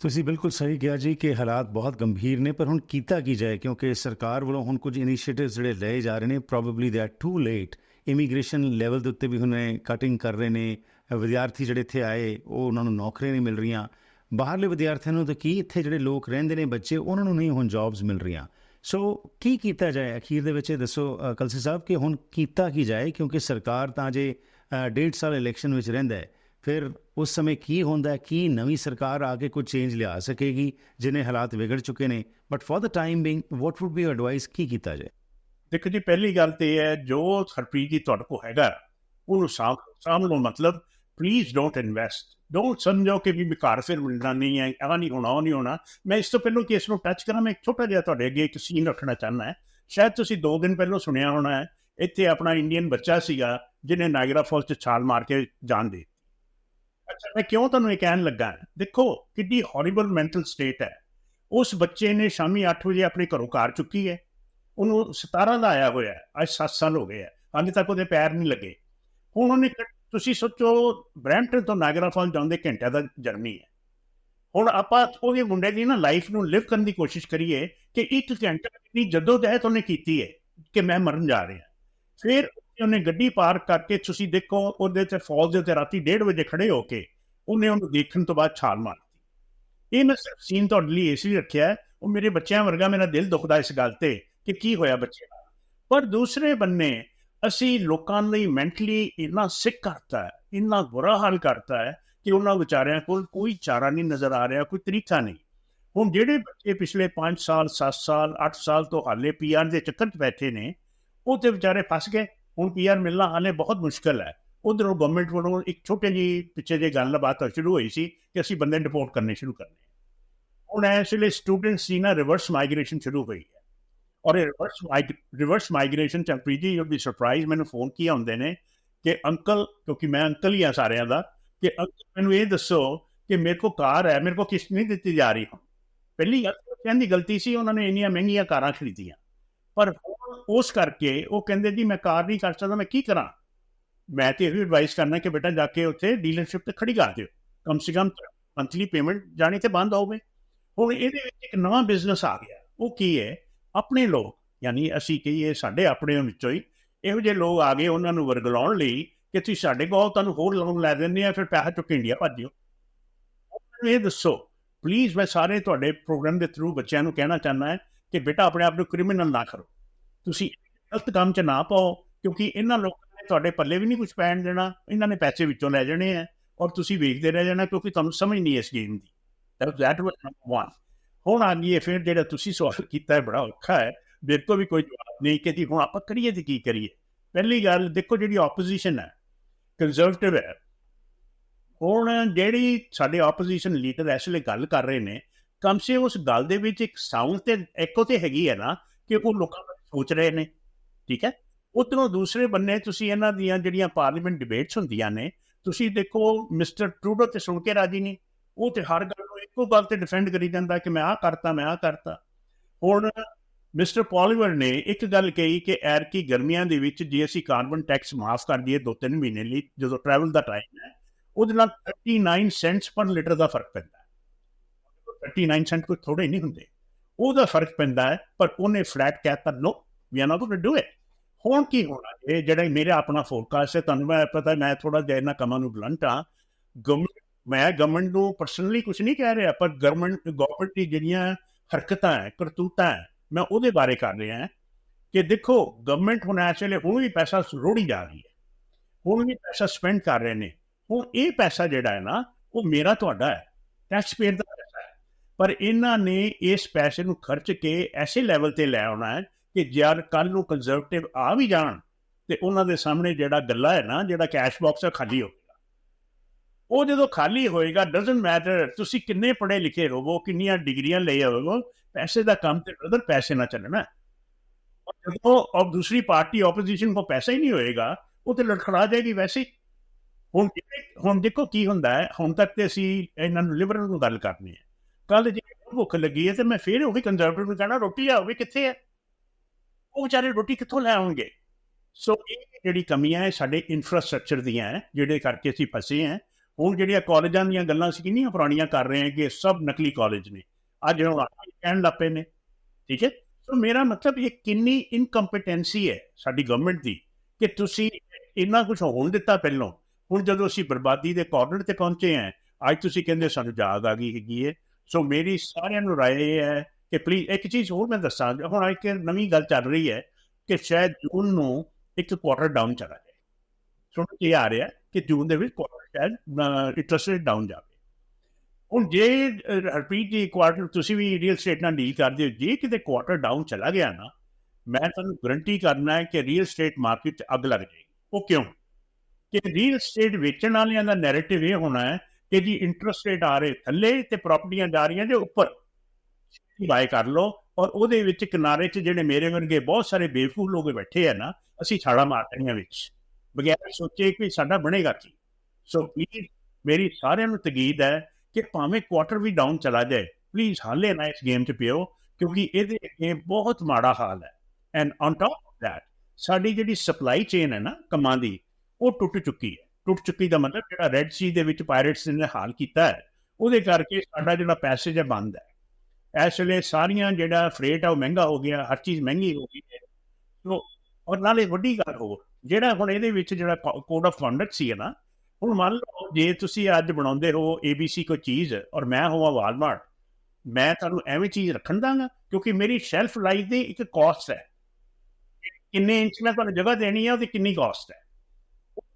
ਤੁਸੀਂ ਬਿਲਕੁਲ ਸਹੀ ਕਿਹਾ ਜੀ ਕਿ ਹਾਲਾਤ ਬਹੁਤ ਗੰਭੀਰ ਨੇ, ਪਰ ਹੁਣ ਕੀਤਾ ਕੀ ਜਾਏ, ਕਿਉਂਕਿ ਸਰਕਾਰ ਵੱਲੋਂ ਹੁਣ ਕੁਝ ਇਨੀਸ਼ੀਏਟਿਵਸ ਜਿਹੜੇ ਲਏ ਜਾ ਰਹੇ ਨੇ probably they are too late immigration level ਦੇ ਉੱਤੇ ਵੀ ਹੁਣ ਕਟਿੰਗ ਕਰ ਰਹੇ ਨੇ। ਵਿਦਿਆਰਥੀ ਜਿਹੜੇ ਇੱਥੇ ਆਏ, ਉਹ ਉਹਨਾਂ ਨੂੰ ਨੌਕਰੀਆਂ ਨਹੀਂ ਮਿਲ ਰਹੀਆਂ। ਬਾਹਰਲੇ ਵਿਦਿਆਰਥੀਆਂ ਨੂੰ ਤਾਂ ਕੀ ਇੱਥੇ ਜਿਹੜੇ ਲੋਕ ਰਹਿੰਦੇ ਨੇ, ਬੱਚੇ, ਉਹਨਾਂ ਨੂੰ ਨਹੀਂ ਹੁਣ ਜੌਬਸ ਮਿਲ ਰਹੀਆਂ। ਸੋ ਕੀ ਕੀਤਾ ਜਾਏ? ਅਖੀਰ ਦੇ ਵਿੱਚ ਇਹ ਦੱਸੋ ਕਲਸੀ ਸਾਹਿਬ, ਕਿ ਹੁਣ ਕੀਤਾ ਕੀ ਜਾਏ? ਕਿਉਂਕਿ ਸਰਕਾਰ ਤਾਂ ਜੇ ਡੇਢ ਸਾਲ ਇਲੈਕਸ਼ਨ ਵਿੱਚ ਰਹਿੰਦਾ ਹੈ, ਫਿਰ ਉਸ ਸਮੇਂ ਕੀ ਹੁੰਦਾ ਕੀ ਨਵੀਂ ਸਰਕਾਰ ਆ ਕੇ ਕੋਈ ਚੇਂਜ ਲਿਆ ਸਕੇਗੀ, ਜਿਨੇ ਹਾਲਾਤ ਵਿਗੜ ਚੁੱਕੇ ਨੇ? But for the time being what would be your advice ਕੀ ਕੀਤਾ ਜਾਏ? ਦੇਖੋ ਜੀ, ਪਹਿਲੀ ਗੱਲ ਤੇ ਇਹ ਹੈ, ਜੋ ਹਰਪ੍ਰੀਤ ਜੀ ਤੁਹਾਡੇ ਕੋਲ ਹੈਗਾ, ਉਹਨੂੰ ਸਾਂਭ ਸਾਂਭ ਲਓ ਮਤਲਬ ਪਲੀਜ਼ ਡੋਂਟ ਇਨਵੈਸਟ ਡੋਂਟ ਸਮਝੋ ਕਿ ਵੀ ਘਰ ਫਿਰ ਮਿਲਣਾ ਨਹੀਂ ਹੈ ਆਹ ਨਹੀਂ ਹੋਣਾ, ਉਹ ਨਹੀਂ ਹੋਣਾ। ਮੈਂ ਇਸ ਤੋਂ ਪਹਿਲਾਂ ਕਿ ਇਸ ਨੂੰ ਟੱਚ ਕਰਾਂ, ਮੈਂ ਇੱਕ ਛੋਟਾ ਜਿਹਾ ਤੁਹਾਡੇ ਅੱਗੇ ਇੱਕ ਸੀਨ ਰੱਖਣਾ ਚਾਹੁੰਦਾ ਹੈ ਸ਼ਾਇਦ ਤੁਸੀਂ 2 ਦਿਨ ਪਹਿਲਾਂ ਸੁਣਿਆ ਹੋਣਾ ਹੈ ਇੱਥੇ ਆਪਣਾ ਇੰਡੀਅਨ ਬੱਚਾ ਸੀਗਾ, ਜਿਹਨੇ ਨਾਇਗਰਾ ਫਾਲਸ 'ਚ ਛਾਲ ਮਾਰ ਕੇ ਜਾਨ ਦੇ। ਅੱਛਾ, ਮੈਂ ਕਿਉਂ ਤੁਹਾਨੂੰ ਇਹ ਕਹਿਣ ਲੱਗਾ? ਦੇਖੋ ਕਿੰਨੀ ਹੌਰੀਬਲ ਮੈਂਟਲ ਸਟੇਟ ਹੈ ਉਸ ਬੱਚੇ ਨੇ ਸ਼ਾਮੀ 8 ਵਜੇ ਆਪਣੇ ਘਰੋਂ ਕਾਰ ਚੁੱਕੀ ਹੈ ਉਹਨੂੰ 17 ਦਾ ਆਇਆ ਹੋਇਆ ਅੱਜ 7 ਸਾਲ ਹੋ ਗਏ ਆ ਹਾਲੇ ਤੱਕ ਉਹਦੇ ਪੈਰ ਨਹੀਂ ਲੱਗੇ। ਹੁਣ ਉਹਨੇ ਤੁਸੀਂ ਸੋਚੋ ਬ੍ਰੈਂਟਨ ਤੋਂ ਨਾਗਰਾ ਫਾਲ ਜਾਂਦੇ ਘੰਟਿਆਂ ਦਾ ਜਰਨੀ ਹੈ। ਹੁਣ ਆਪਾਂ ਉਹਦੇ ਮੁੰਡੇ ਦੀ ਨਾ ਲਾਈਫ ਨੂੰ ਲਿਵ ਕਰਨ ਦੀ ਕੋਸ਼ਿਸ਼ ਕਰੀਏ ਕਿ ਇੱਕ ਘੰਟਾ ਦੀ ਜਦੋਜਹਿਦ ਉਹਨੇ ਕੀਤੀ ਹੈ ਕਿ ਮੈਂ ਮਰਨ ਜਾ ਰਿਹਾ। ਫਿਰ ਉਹਨੇ ਗੱਡੀ ਪਾਰਕ ਕਰਕੇ ਤੁਸੀਂ ਦੇਖੋ, ਉਹਦੇ ਤੇ ਫਾਲ ਦੇ ਉੱਤੇ ਰਾਤੀ 1:30 ਵਜੇ ਖੜੇ ਹੋ ਕੇ ਉਹਨੇ ਉਹਨੂੰ ਦੇਖਣ ਤੋਂ ਬਾਅਦ ਛਾਲ ਮਾਰਤੀ ਇਹ ਮੈਂ ਸੀਨ ਤੁਹਾਡੇ ਲਈ ਇਸ ਲਈ ਰੱਖਿਆ ਉਹ ਮੇਰੇ ਬੱਚਿਆਂ ਵਰਗਾ ਮੇਰਾ ਦਿਲ ਦੁਖਦਾ ਇਸ ਗੱਲ ਤੇ ਕਿ ਕੀ ਹੋਇਆ ਬੱਚੇ ਨਾਲ। ਪਰ ਦੂਸਰੇ ਬੰਨੇ ਅਸੀਂ ਲੋਕਾਂ ਲਈ ਮੈਂਟਲੀ ਇੰਨਾ ਸਿੱਕ ਕਰਤਾ ਹੈ, ਇੰਨਾ ਬੁਰਾ ਹਾਲ ਕਰਤਾ ਹੈ ਕਿ ਉਹਨਾਂ ਵਿਚਾਰਿਆਂ ਕੋਲ ਕੋਈ ਚਾਰਾ ਨਹੀਂ ਨਜ਼ਰ ਆ ਰਿਹਾ, ਕੋਈ ਤਰੀਕਾ ਨਹੀਂ। ਹੁਣ ਜਿਹੜੇ ਬੱਚੇ ਪਿਛਲੇ 5 ਸਾਲ 7 ਸਾਲ 8 ਸਾਲ ਤੋਂ ਹਾਲੇ ਪੀਆਰ ਦੇ ਚੱਕਰ 'ਚ ਬੈਠੇ ਨੇ, ਉਹ ਤੇ ਵਿਚਾਰੇ ਫਸ ਗਏ। ਹੁਣ ਪੀਆਰ ਮਿਲਣਾ ਹਾਲੇ ਬਹੁਤ ਮੁਸ਼ਕਲ ਹੈ। ਉਧਰੋਂ ਗਵਰਨਮੈਂਟ ਵੱਲੋਂ ਇੱਕ ਛੋਟੇ ਜੀ ਪਿੱਛੇ ਜੇ ਗੱਲਬਾਤ ਸ਼ੁਰੂ ਹੋਈ ਸੀ ਕਿ ਅਸੀਂ ਬੰਦੇ ਡਿਪੋਰਟ ਕਰਨੇ ਸ਼ੁਰੂ ਕਰਨੇ। ਹੁਣ ਇਸ ਵੇਲੇ ਸਟੂਡੈਂਟਸ ਦੀ ਨਾ ਰਿਵਰਸ ਮਾਈਗ੍ਰੇਸ਼ਨ ਸ਼ੁਰੂ ਹੋਈ ਹੈ। ਔਰ ਇਹ ਰਿਵਰਸ ਰਿਵਰਸ ਮਾਈਗ੍ਰੇਸ਼ਨ ਚੰਪਰੀਜੀ ਯੂ ਬੀ ਸਰਪ੍ਰਾਈਜ਼ ਮੈਨੂੰ ਫੋਨ ਕੀ ਹੁੰਦੇ ਨੇ ਕਿ ਅੰਕਲ ਕਿਉਂਕਿ ਮੈਂ ਅੰਕਲ ਹੀ ਆ ਸਾਰਿਆਂ ਦਾ, ਕਿ ਅੰਕਲ ਮੈਨੂੰ ਇਹ ਦੱਸੋ ਕਿ ਮੇਰੇ ਕੋ ਕਾਰ ਹੈ, ਮੇਰੇ ਕੋ ਕਿਸ਼ਤ ਨਹੀਂ ਦਿੱਤੀ ਜਾ ਰਹੀ ਹੁਣ। ਪਹਿਲੀ ਗੱਲ ਕਹਿੰਦੀ ਗਲਤੀ ਸੀ, ਉਹਨਾਂ ਨੇ ਇੰਨੀਆਂ ਮਹਿੰਗੀਆਂ ਕਾਰਾਂ ਖਰੀਦੀਆਂ। ਪਰ ਹੁਣ ਉਸ ਕਰਕੇ ਉਹ ਕਹਿੰਦੇ ਜੀ, ਮੈਂ ਕਾਰ ਨਹੀਂ ਕਰ ਸਕਦਾ, ਮੈਂ ਕੀ ਕਰਾਂ? ਮੈਂ ਤੇ ਇਹ ਵੀ ਐਡਵਾਈਸ ਕਰਨਾ ਕਿ ਬੇਟਾ ਜਾ ਕੇ ਉੱਥੇ ਡੀਲਰਸ਼ਿਪ ਤੇ ਖੜੀ ਕਰ ਦਿਓ। ਕਮ ਸੇ ਕਮ ਮੰਥਲੀ ਪੇਮੈਂਟ ਜਾਣੀ ਤੇ ਬੰਦ ਹੋਵੇ। ਹੁਣ ਇਹਦੇ ਵਿੱਚ ਇੱਕ ਨਵਾਂ ਬਿਜ਼ਨਸ ਆ ਗਿਆ। ਉਹ ਕੀ ਹੈ? ਆਪਣੇ ਲੋਕ, ਯਾਨੀ ਅਸੀਂ ਕਹੀਏ ਸਾਡੇ ਆਪਣੇ ਵਿੱਚੋਂ ਹੀ, ਇਹੋ ਜਿਹੇ ਲੋਕ ਆ ਗਏ ਉਹਨਾਂ ਨੂੰ ਵਰਗਲਾਉਣ ਲਈ ਕਿ ਤੁਸੀਂ ਸਾਡੇ ਕੋਲ ਤੁਹਾਨੂੰ ਹੋਰ ਲੋਨ ਲੈ ਦਿੰਦੇ ਆ ਫਿਰ ਪੈਸਾ ਚੁੱਕ ਇੰਡੀਆ ਭੱਜਿਓ ਮੈਨੂੰ ਇਹ ਦੱਸੋ ਪਲੀਜ਼ ਮੈਂ ਸਾਰੇ ਤੁਹਾਡੇ ਪ੍ਰੋਗਰਾਮ ਦੇ ਥਰੂ ਬੱਚਿਆਂ ਨੂੰ ਕਹਿਣਾ ਚਾਹੁੰਦਾ ਹਾਂ ਕਿ ਬੇਟਾ ਆਪਣੇ ਆਪ ਨੂੰ ਕ੍ਰਿਮੀਨਲ ਨਾ ਕਰੋ। ਤੁਸੀਂ ਗਲਤ ਕੰਮ 'ਚ ਨਾ ਪਾਓ, ਕਿਉਂਕਿ ਇਹਨਾਂ ਲੋਕਾਂ ਨੇ ਤੁਹਾਡੇ ਪੱਲੇ ਵੀ ਨਹੀਂ ਕੁਝ ਪੈਣ ਦੇਣਾ, ਇਹਨਾਂ ਨੇ ਪੈਸੇ ਵਿੱਚੋਂ ਲੈ ਜਾਣੇ ਆ ਔਰ ਤੁਸੀਂ ਵੇਖਦੇ ਰਹਿ ਜਾਣਾ ਕਿਉਂਕਿ ਤੁਹਾਨੂੰ ਸਮਝ ਨਹੀਂ ਇਸ ਗੇਮ ਦੀ। ਦੈਟ ਵਾਸ ਨੰਬਰ 1 ਹੁਣ ਆ ਹੈ ਫਿਰ ਜਿਹੜਾ ਤੁਸੀਂ ਸਵਾਲ ਕੀਤਾ ਹੈ ਬੜਾ ਔਖਾ ਹੈ। ਮੇਰੇ ਕੋਲ ਵੀ ਕੋਈ ਜਵਾਬ ਨਹੀਂ ਕਿ ਜੀ ਹੁਣ ਆਪਾਂ ਕਰੀਏ ਤੇ ਕੀ ਕਰੀਏ। ਪਹਿਲੀ ਗੱਲ ਦੇਖੋ ਜਿਹੜੀ ਆਪੋਜੀਸ਼ਨ ਹੈ ਕੰਜ਼ਰਵੇਟਿਵ ਹੈ। ਹੁਣ ਜਿਹੜੀ ਸਾਡੇ ਆਪੋਜੀਸ਼ਨ ਲੀਡਰ ਇਸ ਲਈ ਗੱਲ ਕਰ ਰਹੇ ਨੇ ਕਮ ਸੇ ਉਸ ਗੱਲ ਦੇ ਵਿੱਚ ਇੱਕ ਸਾਊਂਡ ਤੇ ਇੱਕੋ ਤੇ ਹੈਗੀ ਹੈ ਨਾ ਕਿ ਉਹ ਲੋਕਾਂ ਬਾਰੇ ਸੋਚ ਰਹੇ ਨੇ। ਠੀਕ ਹੈ? ਉਤਨੋਂ ਦੂਸਰੇ ਬੰਨੇ ਤੁਸੀਂ ਇਹਨਾਂ ਦੀਆਂ ਜਿਹੜੀਆਂ ਪਾਰਲੀਮੈਂਟ ਡਿਬੇਟਸ ਹੁੰਦੀਆਂ ਨੇ ਤੁਸੀਂ ਦੇਖੋ ਮਿਸਟਰ ਟਰੂਡੋ ਤੇ ਸੁਣ ਕੇ ਰਾਜੀ ਨਹੀਂ ਉਹ ਤੇ ਹਰ ਗੱਲ ਇੱਕੋ ਗੱਲ ਤੇ ਡਿਫੈਂਡ ਕਰੀ ਜਾਂਦਾ ਕਿ ਮੈਂ ਆਹ ਕਰਤਾ, ਮੈਂ ਆਹ ਕਰਤਾ। ਹੁਣ ਮਿਸਟਰ ਪੋਲੀਵਰ ਨੇ ਇੱਕ ਗੱਲ ਕਹੀ ਕਿ ਐਰ ਕੀ ਗਰਮੀਆਂ ਦੇ ਵਿੱਚ ਜੇ ਅਸੀਂ ਕਾਰਬਨ ਟੈਕਸ ਮਾਫ ਕਰ ਦਈਏ ਦੋ ਤਿੰਨ ਮਹੀਨੇ ਲਈ, ਜਦੋਂ ਟਰੈਵਲ ਦਾ ਟਾਈਮ ਹੈ, ਉਹਦੇ ਨਾਲ 39 ਸੈਂਟਸ ਪਰ ਲੀਟਰ ਦਾ ਫ਼ਰਕ ਪੈਂਦਾ ਹੈ। 39 ਸੈਂਟ ਕੋਈ ਥੋੜੇ ਨਹੀਂ ਹੁੰਦੇ। ਉਹਦਾ ਫ਼ਰਕ ਪੈਂਦਾ ਹੈ, ਪਰ ਉਹਨੇ ਫਲੈਟ ਕਹਿਤਾ no we are not going to do it ਹੁਣ ਕੀ ਹੋਣਾ ਇਹ ਜਿਹੜਾ ਮੇਰਾ ਆਪਣਾ ਫੋਰਕਾਸਟ ਹੈ, ਤੁਹਾਨੂੰ ਮੈਂ ਪਤਾ, ਮੈਂ ਥੋੜਾ ਜਿਹਾ ਇਹਨਾਂ ਕੰਮਾਂ ਨੂੰ ਬਲੰਟ ਆ ਗਵਰਨਮੈਂਟ ਮੈਂ ਗਵਰਨਮੈਂਟ ਨੂੰ ਪਰਸਨਲੀ ਕੁਝ ਨਹੀਂ ਕਹਿ ਰਿਹਾ, ਪਰ ਗਵਰਨਮੈਂਟ ਗਵਰਨਮੈਂਟ ਦੀ ਜਿਹੜੀਆਂ ਹਰਕਤਾਂ ਹੈ, ਕਰਤੂਤਾਂ ਹੈ, ਮੈਂ ਉਹਦੇ ਬਾਰੇ ਕਰ ਰਿਹਾ ਹਾਂ ਕਿ ਦੇਖੋ ਗਵਰਨਮੈਂਟ ਹੁਣ ਇਸ ਵੇਲੇ ਹੁਣ ਵੀ ਪੈਸਾ ਰੋੜੀ ਜਾ ਰਹੀ ਹੈ, ਹੁਣ ਵੀ ਪੈਸਾ ਸਪੈਂਡ ਕਰ ਰਹੇ ਨੇ, ਹੁਣ ਇਹ ਪੈਸਾ ਜਿਹੜਾ ਹੈ ਨਾ, ਉਹ ਮੇਰਾ ਤੁਹਾਡਾ ਹੈ ਟੈਕਸ ਪੇਅਰ ਦਾ ਪੈਸਾ ਹੈ, ਪਰ ਇਹਨਾਂ ਨੇ ਇਸ ਪੈਸੇ ਨੂੰ ਖਰਚ ਕੇ ਐਸੇ ਲੈਵਲ ਤੇ ਲੈ ਆਉਣਾ ਹੈ ਕਿ ਜਦ ਕੱਲ ਨੂੰ ਕੰਜ਼ਰਵੇਟਿਵ ਆ ਵੀ ਜਾਣ ਤੇ ਉਹਨਾਂ ਦੇ ਸਾਹਮਣੇ ਜਿਹੜਾ ਗੱਲਾ ਹੈ ਨਾ, ਜਿਹੜਾ ਕੈਸ਼ ਬਾਕਸ ਹੈ, ਖਾਲੀ ਹੋ ਉਹ ਜਦੋਂ ਖਾਲੀ ਹੋਏਗਾ ਡਸਨਟ ਮੈਟਰ ਤੁਸੀਂ ਕਿੰਨੇ ਪੜ੍ਹੇ ਲਿਖੇ ਹੋਵੋ ਕਿੰਨੀਆਂ ਡਿਗਰੀਆਂ ਲਏ ਹੋਵੋ ਪੈਸੇ ਦਾ ਕੰਮ ਤੇ ਬ੍ਰਦਰ ਪੈਸੇ ਨਾ ਚੱਲਣਾ। ਔਰ ਜਦੋਂ ਔਰ ਦੂਸਰੀ ਪਾਰਟੀ ਆਪੋਜੀਸ਼ਨ ਕੋ ਪੈਸਾ ਹੀ ਨਹੀਂ ਹੋਏਗਾ, ਉਹ ਤੇ ਲੜਖੜਾ ਜਾਏਗੀ ਵੈਸੇ। ਹੀ ਹੁਣ ਹੁਣ ਦੇਖੋ ਕੀ ਹੁੰਦਾ ਹੈ, ਹੁਣ ਤੱਕ ਤੇ ਅਸੀਂ ਇਹਨਾਂ ਨੂੰ ਲਿਬਰਲ ਨੂੰ ਗੱਲ ਕਰਨੀ ਹੈ। ਕੱਲ ਜੇ ਭੁੱਖ ਲੱਗੀ ਹੈ ਤੇ ਮੈਂ ਫੇਰ ਉਹੀ ਕੰਜ਼ਰਵੇਟਿਵ ਨੂੰ ਕਹਿਣਾ, ਰੋਟੀ ਆ ਹੋਵੇ ਕਿੱਥੇ ਹੈ? ਉਹ ਵਿਚਾਰੇ ਰੋਟੀ ਕਿੱਥੋਂ ਲੈ ਆਉਣਗੇ? ਸੋ ਇਹ ਜਿਹੜੀ ਕਮੀਆਂ ਹੈ, ਸਾਡੇ ਇਨਫਰਾਸਟ੍ਰਕਚਰ ਦੀਆਂ ਹੈ, ਜਿਹੜੇ ਕਰਕੇ ਅਸੀਂ ਫਸੇ ਹਾਂ ਹੁਣ ਜਿਹੜੀਆਂ ਕਾਲਜਾਂ ਦੀਆਂ ਗੱਲਾਂ ਅਸੀਂ ਕਿੰਨੀਆਂ ਪੁਰਾਣੀਆਂ ਕਰ ਰਹੇ ਹਾਂ ਕਿ ਸਭ ਨਕਲੀ ਕਾਲਜ ਨੇ। ਅੱਜ ਹੁਣ ਕਹਿਣ ਲੱਪੇ ਨੇ। ਠੀਕ ਹੈ? ਸੋ ਮੇਰਾ ਮਤਲਬ ਇਹ ਕਿੰਨੀ ਇਨਕੰਪੀਟੈਂਸੀ ਹੈ ਸਾਡੀ ਗਵਰਨਮੈਂਟ ਦੀ, ਕਿ ਤੁਸੀਂ ਇੰਨਾ ਕੁਝ ਹੋਣ ਦਿੱਤਾ ਪਹਿਲਾਂ। ਹੁਣ ਜਦੋਂ ਅਸੀਂ ਬਰਬਾਦੀ ਦੇ ਕਾਰਨਰ ਤੇ ਪਹੁੰਚੇ ਹਾਂ, ਅੱਜ ਤੁਸੀਂ ਕਹਿੰਦੇ ਸਾਨੂੰ ਯਾਦ ਆ ਗਈ ਹੈਗੀ ਹੈ। ਸੋ ਮੇਰੀ ਸਾਰਿਆਂ ਨੂੰ ਰਾਏ ਇਹ ਹੈ ਕਿ ਪਲੀਜ਼ ਇੱਕ ਚੀਜ਼ ਹੋਰ ਮੈਂ ਦੱਸਾਂ ਹੁਣ ਇੱਕ ਨਵੀਂ ਗੱਲ ਚੱਲ ਰਹੀ ਹੈ ਕਿ ਸ਼ਾਇਦ ਜੂਨ ਨੂੰ ਇੱਕ ਕੁਆਟਰ ਡਾਊਨ ਚਲਾ ਜਾਏ। ਸੁਣ ਕੇ ਆ ਰਿਹਾ। ਕਿ ਜੂਨ ਦੇ ਵਿੱਚ ਕੁਆਟਰ ਸ਼ਾਇਦ ਇੰਟਰਸਟ ਰੇਟ ਡਾਊਨ ਜਾਵੇ। ਹੁਣ ਜੇ ਹਰਪ੍ਰੀਤ ਜੀ ਕੁਆਟਰ ਤੁਸੀਂ ਵੀ ਰੀਅਲ ਸਟੇਟ ਨਾਲ ਡੀਲ ਕਰਦੇ ਹੋ, ਜੇ ਕਿਤੇ ਕੁਆਟਰ ਡਾਊਨ ਚਲਾ ਗਿਆ ਨਾ, ਮੈਂ ਤੁਹਾਨੂੰ ਗਰੰਟੀ ਕਰਨਾ ਹੈ ਕਿ ਰੀਅਲ ਸਟੇਟ ਮਾਰਕੀਟ 'ਚ ਅੱਗ ਲੱਗ ਜਾਏਗੀ। ਉਹ ਕਿਉਂ? ਕਿ ਰੀਅਲ ਸਟੇਟ ਵੇਚਣ ਵਾਲਿਆਂ ਦਾ ਨੈਰੇਟਿਵ ਇਹ ਹੋਣਾ ਹੈ ਕਿ ਜੀ ਇੰਟਰਸਟ ਰੇਟ ਆ ਰਹੇ ਥੱਲੇ ਤੇ ਪ੍ਰਾਪਰਟੀਆਂ ਜਾ ਰਹੀਆਂ ਜੇ ਉੱਪਰ। ਬਾਏ ਕਰ ਲਓ ਔਰ ਉਹਦੇ ਵਿੱਚ ਕਿਨਾਰੇ 'ਚ ਜਿਹੜੇ ਮੇਰੇ ਵਰਗੇ ਬਹੁਤ ਸਾਰੇ ਬੇਵਕੂਫ ਲੋਕ ਬੈਠੇ ਆ ਨਾ, ਅਸੀਂ ਛਾੜਾ ਮਾਰ ਦੇਣੀਆਂ ਵਿੱਚ। ਬਗੈਰ ਸੋਚੇ ਕਿ ਸਾਡਾ ਬਣੇਗਾ ਕੀ। ਸੋ ਪਲੀਜ਼ ਮੇਰੀ ਸਾਰਿਆਂ ਨੂੰ ਤਗੀਦ ਹੈ ਕਿ ਭਾਵੇਂ ਕੁਆਟਰ ਵੀ ਡਾਊਨ ਚਲਾ ਜਾਏ ਪਲੀਜ਼ ਹਾਲੇ ਨਾ ਇਸ ਗੇਮ 'ਚ ਪਿਓ, ਕਿਉਂਕਿ ਇਹਦੇ ਅੱਗੇ ਬਹੁਤ ਮਾੜਾ ਹਾਲ ਹੈ। And on top of that ਸਾਡੀ ਜਿਹੜੀ ਸਪਲਾਈ ਚੇਨ ਹੈ ਨਾ ਕਮਾਂ ਦੀ, ਉਹ ਟੁੱਟ ਚੁੱਕੀ ਹੈ। ਟੁੱਟ ਚੁੱਕੀ ਦਾ ਮਤਲਬ ਜਿਹੜਾ ਰੈੱਡ ਸੀ ਦੇ ਵਿੱਚ ਪਾਇਰੇਟਸ ਨੇ ਹਾਲ ਕੀਤਾ ਹੈ, ਉਹਦੇ ਕਰਕੇ ਸਾਡਾ ਜਿਹੜਾ ਪੈਸੇਜ ਹੈ ਬੰਦ ਹੈ। ਇਸ ਵੇਲੇ ਸਾਰੀਆਂ ਜਿਹੜਾ ਫਰੇਟ ਆ ਉਹ ਮਹਿੰਗਾ ਹੋ ਗਿਆ, ਹਰ ਚੀਜ਼ ਮਹਿੰਗੀ ਹੋ ਗਈ ਹੈ। ਸੋ ਔਰ ਨਾਲੇ ਵੱਡੀ ਗੱਲ ਹੋਰ ਜਿਹੜਾ ਹੁਣ ਇਹਦੇ ਵਿੱਚ ਜਿਹੜਾ ਕੋਡ ਆਫ ਕੰਡਕਟ ਸੀ ਨਾ, ਹੁਣ ਮੰਨ ਲਓ ਜੇ ਤੁਸੀਂ ਅੱਜ ਬਣਾਉਂਦੇ ਹੋ ABC ਕੋਈ ਚੀਜ਼ ਔਰ ਮੈਂ ਹੋਵਾਂ ਵਾਲਮਾਰਟ ਮੈਂ ਤੁਹਾਨੂੰ ਐਵੇਂ ਚੀਜ਼ ਰੱਖਣ ਦਾਂਗਾ ਕਿਉਂਕਿ ਮੇਰੀ ਸ਼ੈਲਫ ਲਾਈਫ ਦੀ ਇੱਕ ਕਾਸਟ ਹੈ। ਕਿੰਨੇ ਇੰਚ ਮੈਂ ਤੁਹਾਨੂੰ ਜਗ੍ਹਾ ਦੇਣੀ ਹੈ, ਉਹਦੀ ਕਿੰਨੀ ਕਾਸਟ ਹੈ।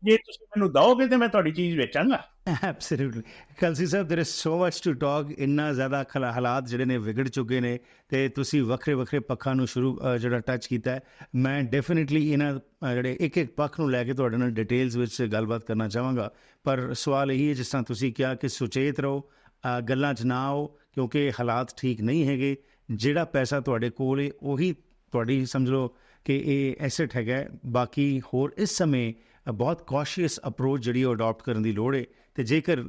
ਜੇ ਤੁਸੀਂ ਮੈਨੂੰ ਦਓਗੇ ਤੇ ਮੈਂ ਤੁਹਾਡੀ ਚੀਜ਼ ਵੇਚਾਂਗਾ absolutely Kalsi Sahib there is so much to talk ਇੰਨਾ ਜ਼ਿਆਦਾ ਖਲਾ ਹਾਲਾਤ ਜਿਹੜੇ ਨੇ ਵਿਗੜ ਚੁੱਕੇ ਨੇ ਤੇ ਤੁਸੀਂ ਵੱਖਰੇ ਵੱਖਰੇ ਪੱਖਾਂ ਨੂੰ ਸ਼ੁਰੂ ਅ, ਜਿਹੜਾ ਟੱਚ ਕੀਤਾ ਹੈ ਮੈਂ ਡੈਫੀਨਿਟਲੀ ਇਹਨਾਂ ਅ, ਜਿਹੜੇ ਇੱਕ ਇੱਕ ਪੱਖ ਨੂੰ ਲੈ ਕੇ ਤੁਹਾਡੇ ਨਾਲ ਡਿਟੇਲਸ ਵਿੱਚ ਗੱਲਬਾਤ ਕਰਨਾ ਚਾਹਾਂਗਾ ਪਰ ਸਵਾਲ ਇਹੀ ਹੈ ਜਿਸ ਤਰ੍ਹਾਂ ਤੁਸੀਂ ਕਿਹਾ ਕਿ ਸੁਚੇਤ ਰਹੋ ਅ, ਗੱਲਾਂ 'ਚ ਨਾ ਆਓ ਕਿਉਂਕਿ ਹਾਲਾਤ ਠੀਕ ਨਹੀਂ ਹੈਗੇ ਜਿਹੜਾ ਪੈਸਾ ਤੁਹਾਡੇ ਕੋਲ ਹੈ ਉਹੀ ਤੁਹਾਡੀ ਸਮਝ ਲਓ ਕਿ ਇਹ ਐਸੈਟ ਹੈਗਾ ਹੈ। ਬਾਕੀ ਹੋਰ ਇਸ ਸਮੇਂ ਅ, ਬਹੁਤ ਕੌਸ਼ੀਅਸ ਅਪਰੋਚ ਜਿਹੜੀ ਉਹ ਅਡਾਪਟ ਕਰਨ ਦੀ ਲੋੜ ਹੈ ਤੇ ਜੇਕਰ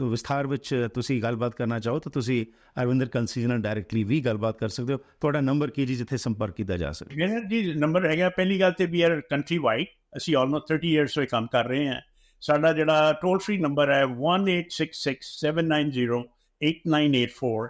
ਵਿਸਥਾਰ ਵਿੱਚ ਤੁਸੀਂ ਗੱਲਬਾਤ ਕਰਨਾ ਚਾਹੋ, ਤਾਂ ਤੁਸੀਂ ਅਰਵਿੰਦਰ ਕੰਸੀ ਜੀ ਨਾਲ ਡਾਇਰੈਕਟਲੀ ਵੀ ਗੱਲਬਾਤ ਕਰ ਸਕਦੇ ਹੋ। ਤੁਹਾਡਾ ਨੰਬਰ ਕੀ ਜੀ, ਜਿੱਥੇ ਸੰਪਰਕ ਕੀਤਾ ਜਾ ਸਕੇ? ਮੇਰਾ ਜੀ ਨੰਬਰ ਹੈਗਾ, ਪਹਿਲੀ ਗੱਲ ਤੇ ਵੀ ਆਰ ਕੰਟਰੀ ਵਾਈਡ ਅਸੀਂ ਆਲਮੋਸਟ 30 ਇਅਰਸ ਤੋਂ ਇਹ ਕੰਮ ਕਰ ਰਹੇ ਹਾਂ। ਸਾਡਾ ਜਿਹੜਾ ਟੋਲ ਫ੍ਰੀ ਨੰਬਰ ਹੈ 18667908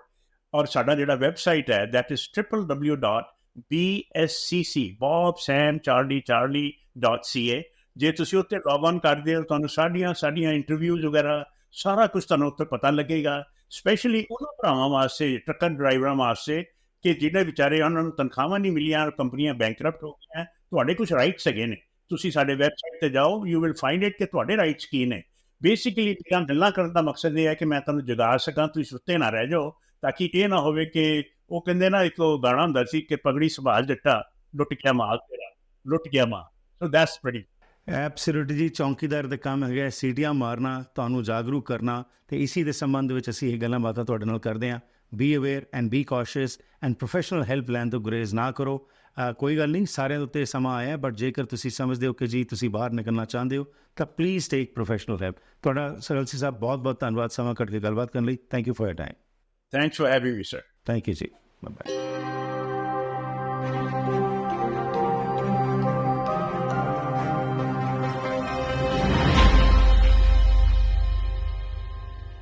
ਔਰ ਸਾਡਾ ਜਿਹੜਾ ਵੈਬਸਾਈਟ ਹੈ, that is www.bscc bob sam charlie charlie.ca ਜੇ ਤੁਸੀਂ ਉੱਤੇ ਲੌਗ ਆਨ ਕਰਦੇ ਹੋ, ਤੁਹਾਨੂੰ ਸਾਡੀਆਂ ਸਾਡੀਆਂ ਇੰਟਰਵਿਊਜ਼ ਵਗੈਰਾ ਸਾਰਾ ਕੁਝ ਤੁਹਾਨੂੰ ਉੱਤੇ ਪਤਾ ਲੱਗੇਗਾ। ਸਪੈਸ਼ਲੀ ਉਹਨਾਂ ਭਰਾਵਾਂ ਵਾਸਤੇ ਟਰੱਕ ਡਰਾਈਵਰਾਂ ਵਾਸਤੇ ਕਿ ਜਿਹੜੇ ਵਿਚਾਰੇ ਉਹਨਾਂ ਨੂੰ ਤਨਖਾਹਾਂ ਨਹੀਂ ਮਿਲੀਆਂ ਔਰ ਕੰਪਨੀਆਂ ਬੈਂਕਰਪਟ ਹੋ ਗਈਆਂ। ਤੁਹਾਡੇ ਕੁਝ ਰਾਈਟਸ ਹੈਗੇ ਨੇ। ਤੁਸੀਂ ਸਾਡੇ ਵੈਬਸਾਈਟ ਤੇ ਜਾਓ ਯੂ ਵਿਲ ਫਾਈਂਡ ਇਟ ਕਿ ਤੁਹਾਡੇ ਰਾਈਟਸ ਕੀ ਨੇ। ਬੇਸਿਕਲੀ ਜਿਹੜਾ ਗੱਲਾਂ ਕਰਨ ਦਾ ਮਕਸਦ ਇਹ ਹੈ ਕਿ ਮੈਂ ਤੁਹਾਨੂੰ ਜਗਾ ਸਕਾਂ, ਤੁਸੀਂ ਸੁੱਤੇ ਨਾ ਰਹਿ ਜਾਓ, ਤਾਂ ਕਿ ਇਹ ਨਾ ਹੋਵੇ ਕਿ ਉਹ ਕਹਿੰਦੇ ਨਾ, ਇੱਕ ਉਹ ਗਾਣਾ ਹੁੰਦਾ ਸੀ ਕਿ ਪਗੜੀ ਸੰਭਾਲ ਜੱਟਾ ਲੁੱਟ ਗਿਆ ਮਾਲ ਤੇਰਾ, ਲੁੱਟ ਗਿਆ ਮਾਲ। ਸੋ ਦੈਟਸ ਪ੍ਰੀਟੀ ਐਬਸੋਲੂਟਲੀ ਜੀ ਚੌਂਕੀਦਾਰ ਦਾ ਕੰਮ ਹੈਗਾ ਸੀਟੀਆਂ ਮਾਰਨਾ ਤੁਹਾਨੂੰ ਜਾਗਰੂਕ ਕਰਨਾ ਤੇ ਇਸੇ ਦੇ ਸੰਬੰਧ ਵਿੱਚ ਅਸੀਂ ਇਹ ਗੱਲਾਂ ਬਾਤਾਂ ਤੁਹਾਡੇ ਨਾਲ ਕਰਦੇ ਹਾਂ। Be aware and be cautious and professional help ਲੈਣ ਤੋਂ ਗੁਰੇਜ਼ ਨਾ ਕਰੋ। ਕੋਈ ਗੱਲ ਨਹੀਂ ਸਾਰਿਆਂ ਦੇ ਉੱਤੇ ਸਮਾਂ ਆਇਆ ਬਟ ਜੇਕਰ ਤੁਸੀਂ ਸਮਝਦੇ ਹੋ ਕਿ ਜੀ ਤੁਸੀਂ ਬਾਹਰ ਨਿਕਲਣਾ ਚਾਹੁੰਦੇ ਹੋ ਤਾਂ ਪਲੀਜ਼ ਟੇਕ ਪ੍ਰੋਫੈਸ਼ਨਲ ਹੈਲਪ ਤੁਹਾਡਾ ਸਰਲਸੀ ਸਾਹਿਬ ਬਹੁਤ ਬਹੁਤ ਧੰਨਵਾਦ। ਸਮਾਂ ਕੱਢ ਕੇ ਗੱਲਬਾਤ ਕਰਨ ਲਈ। Thank you for your time thanks for having me sir thank you ਜੀ। Bye bye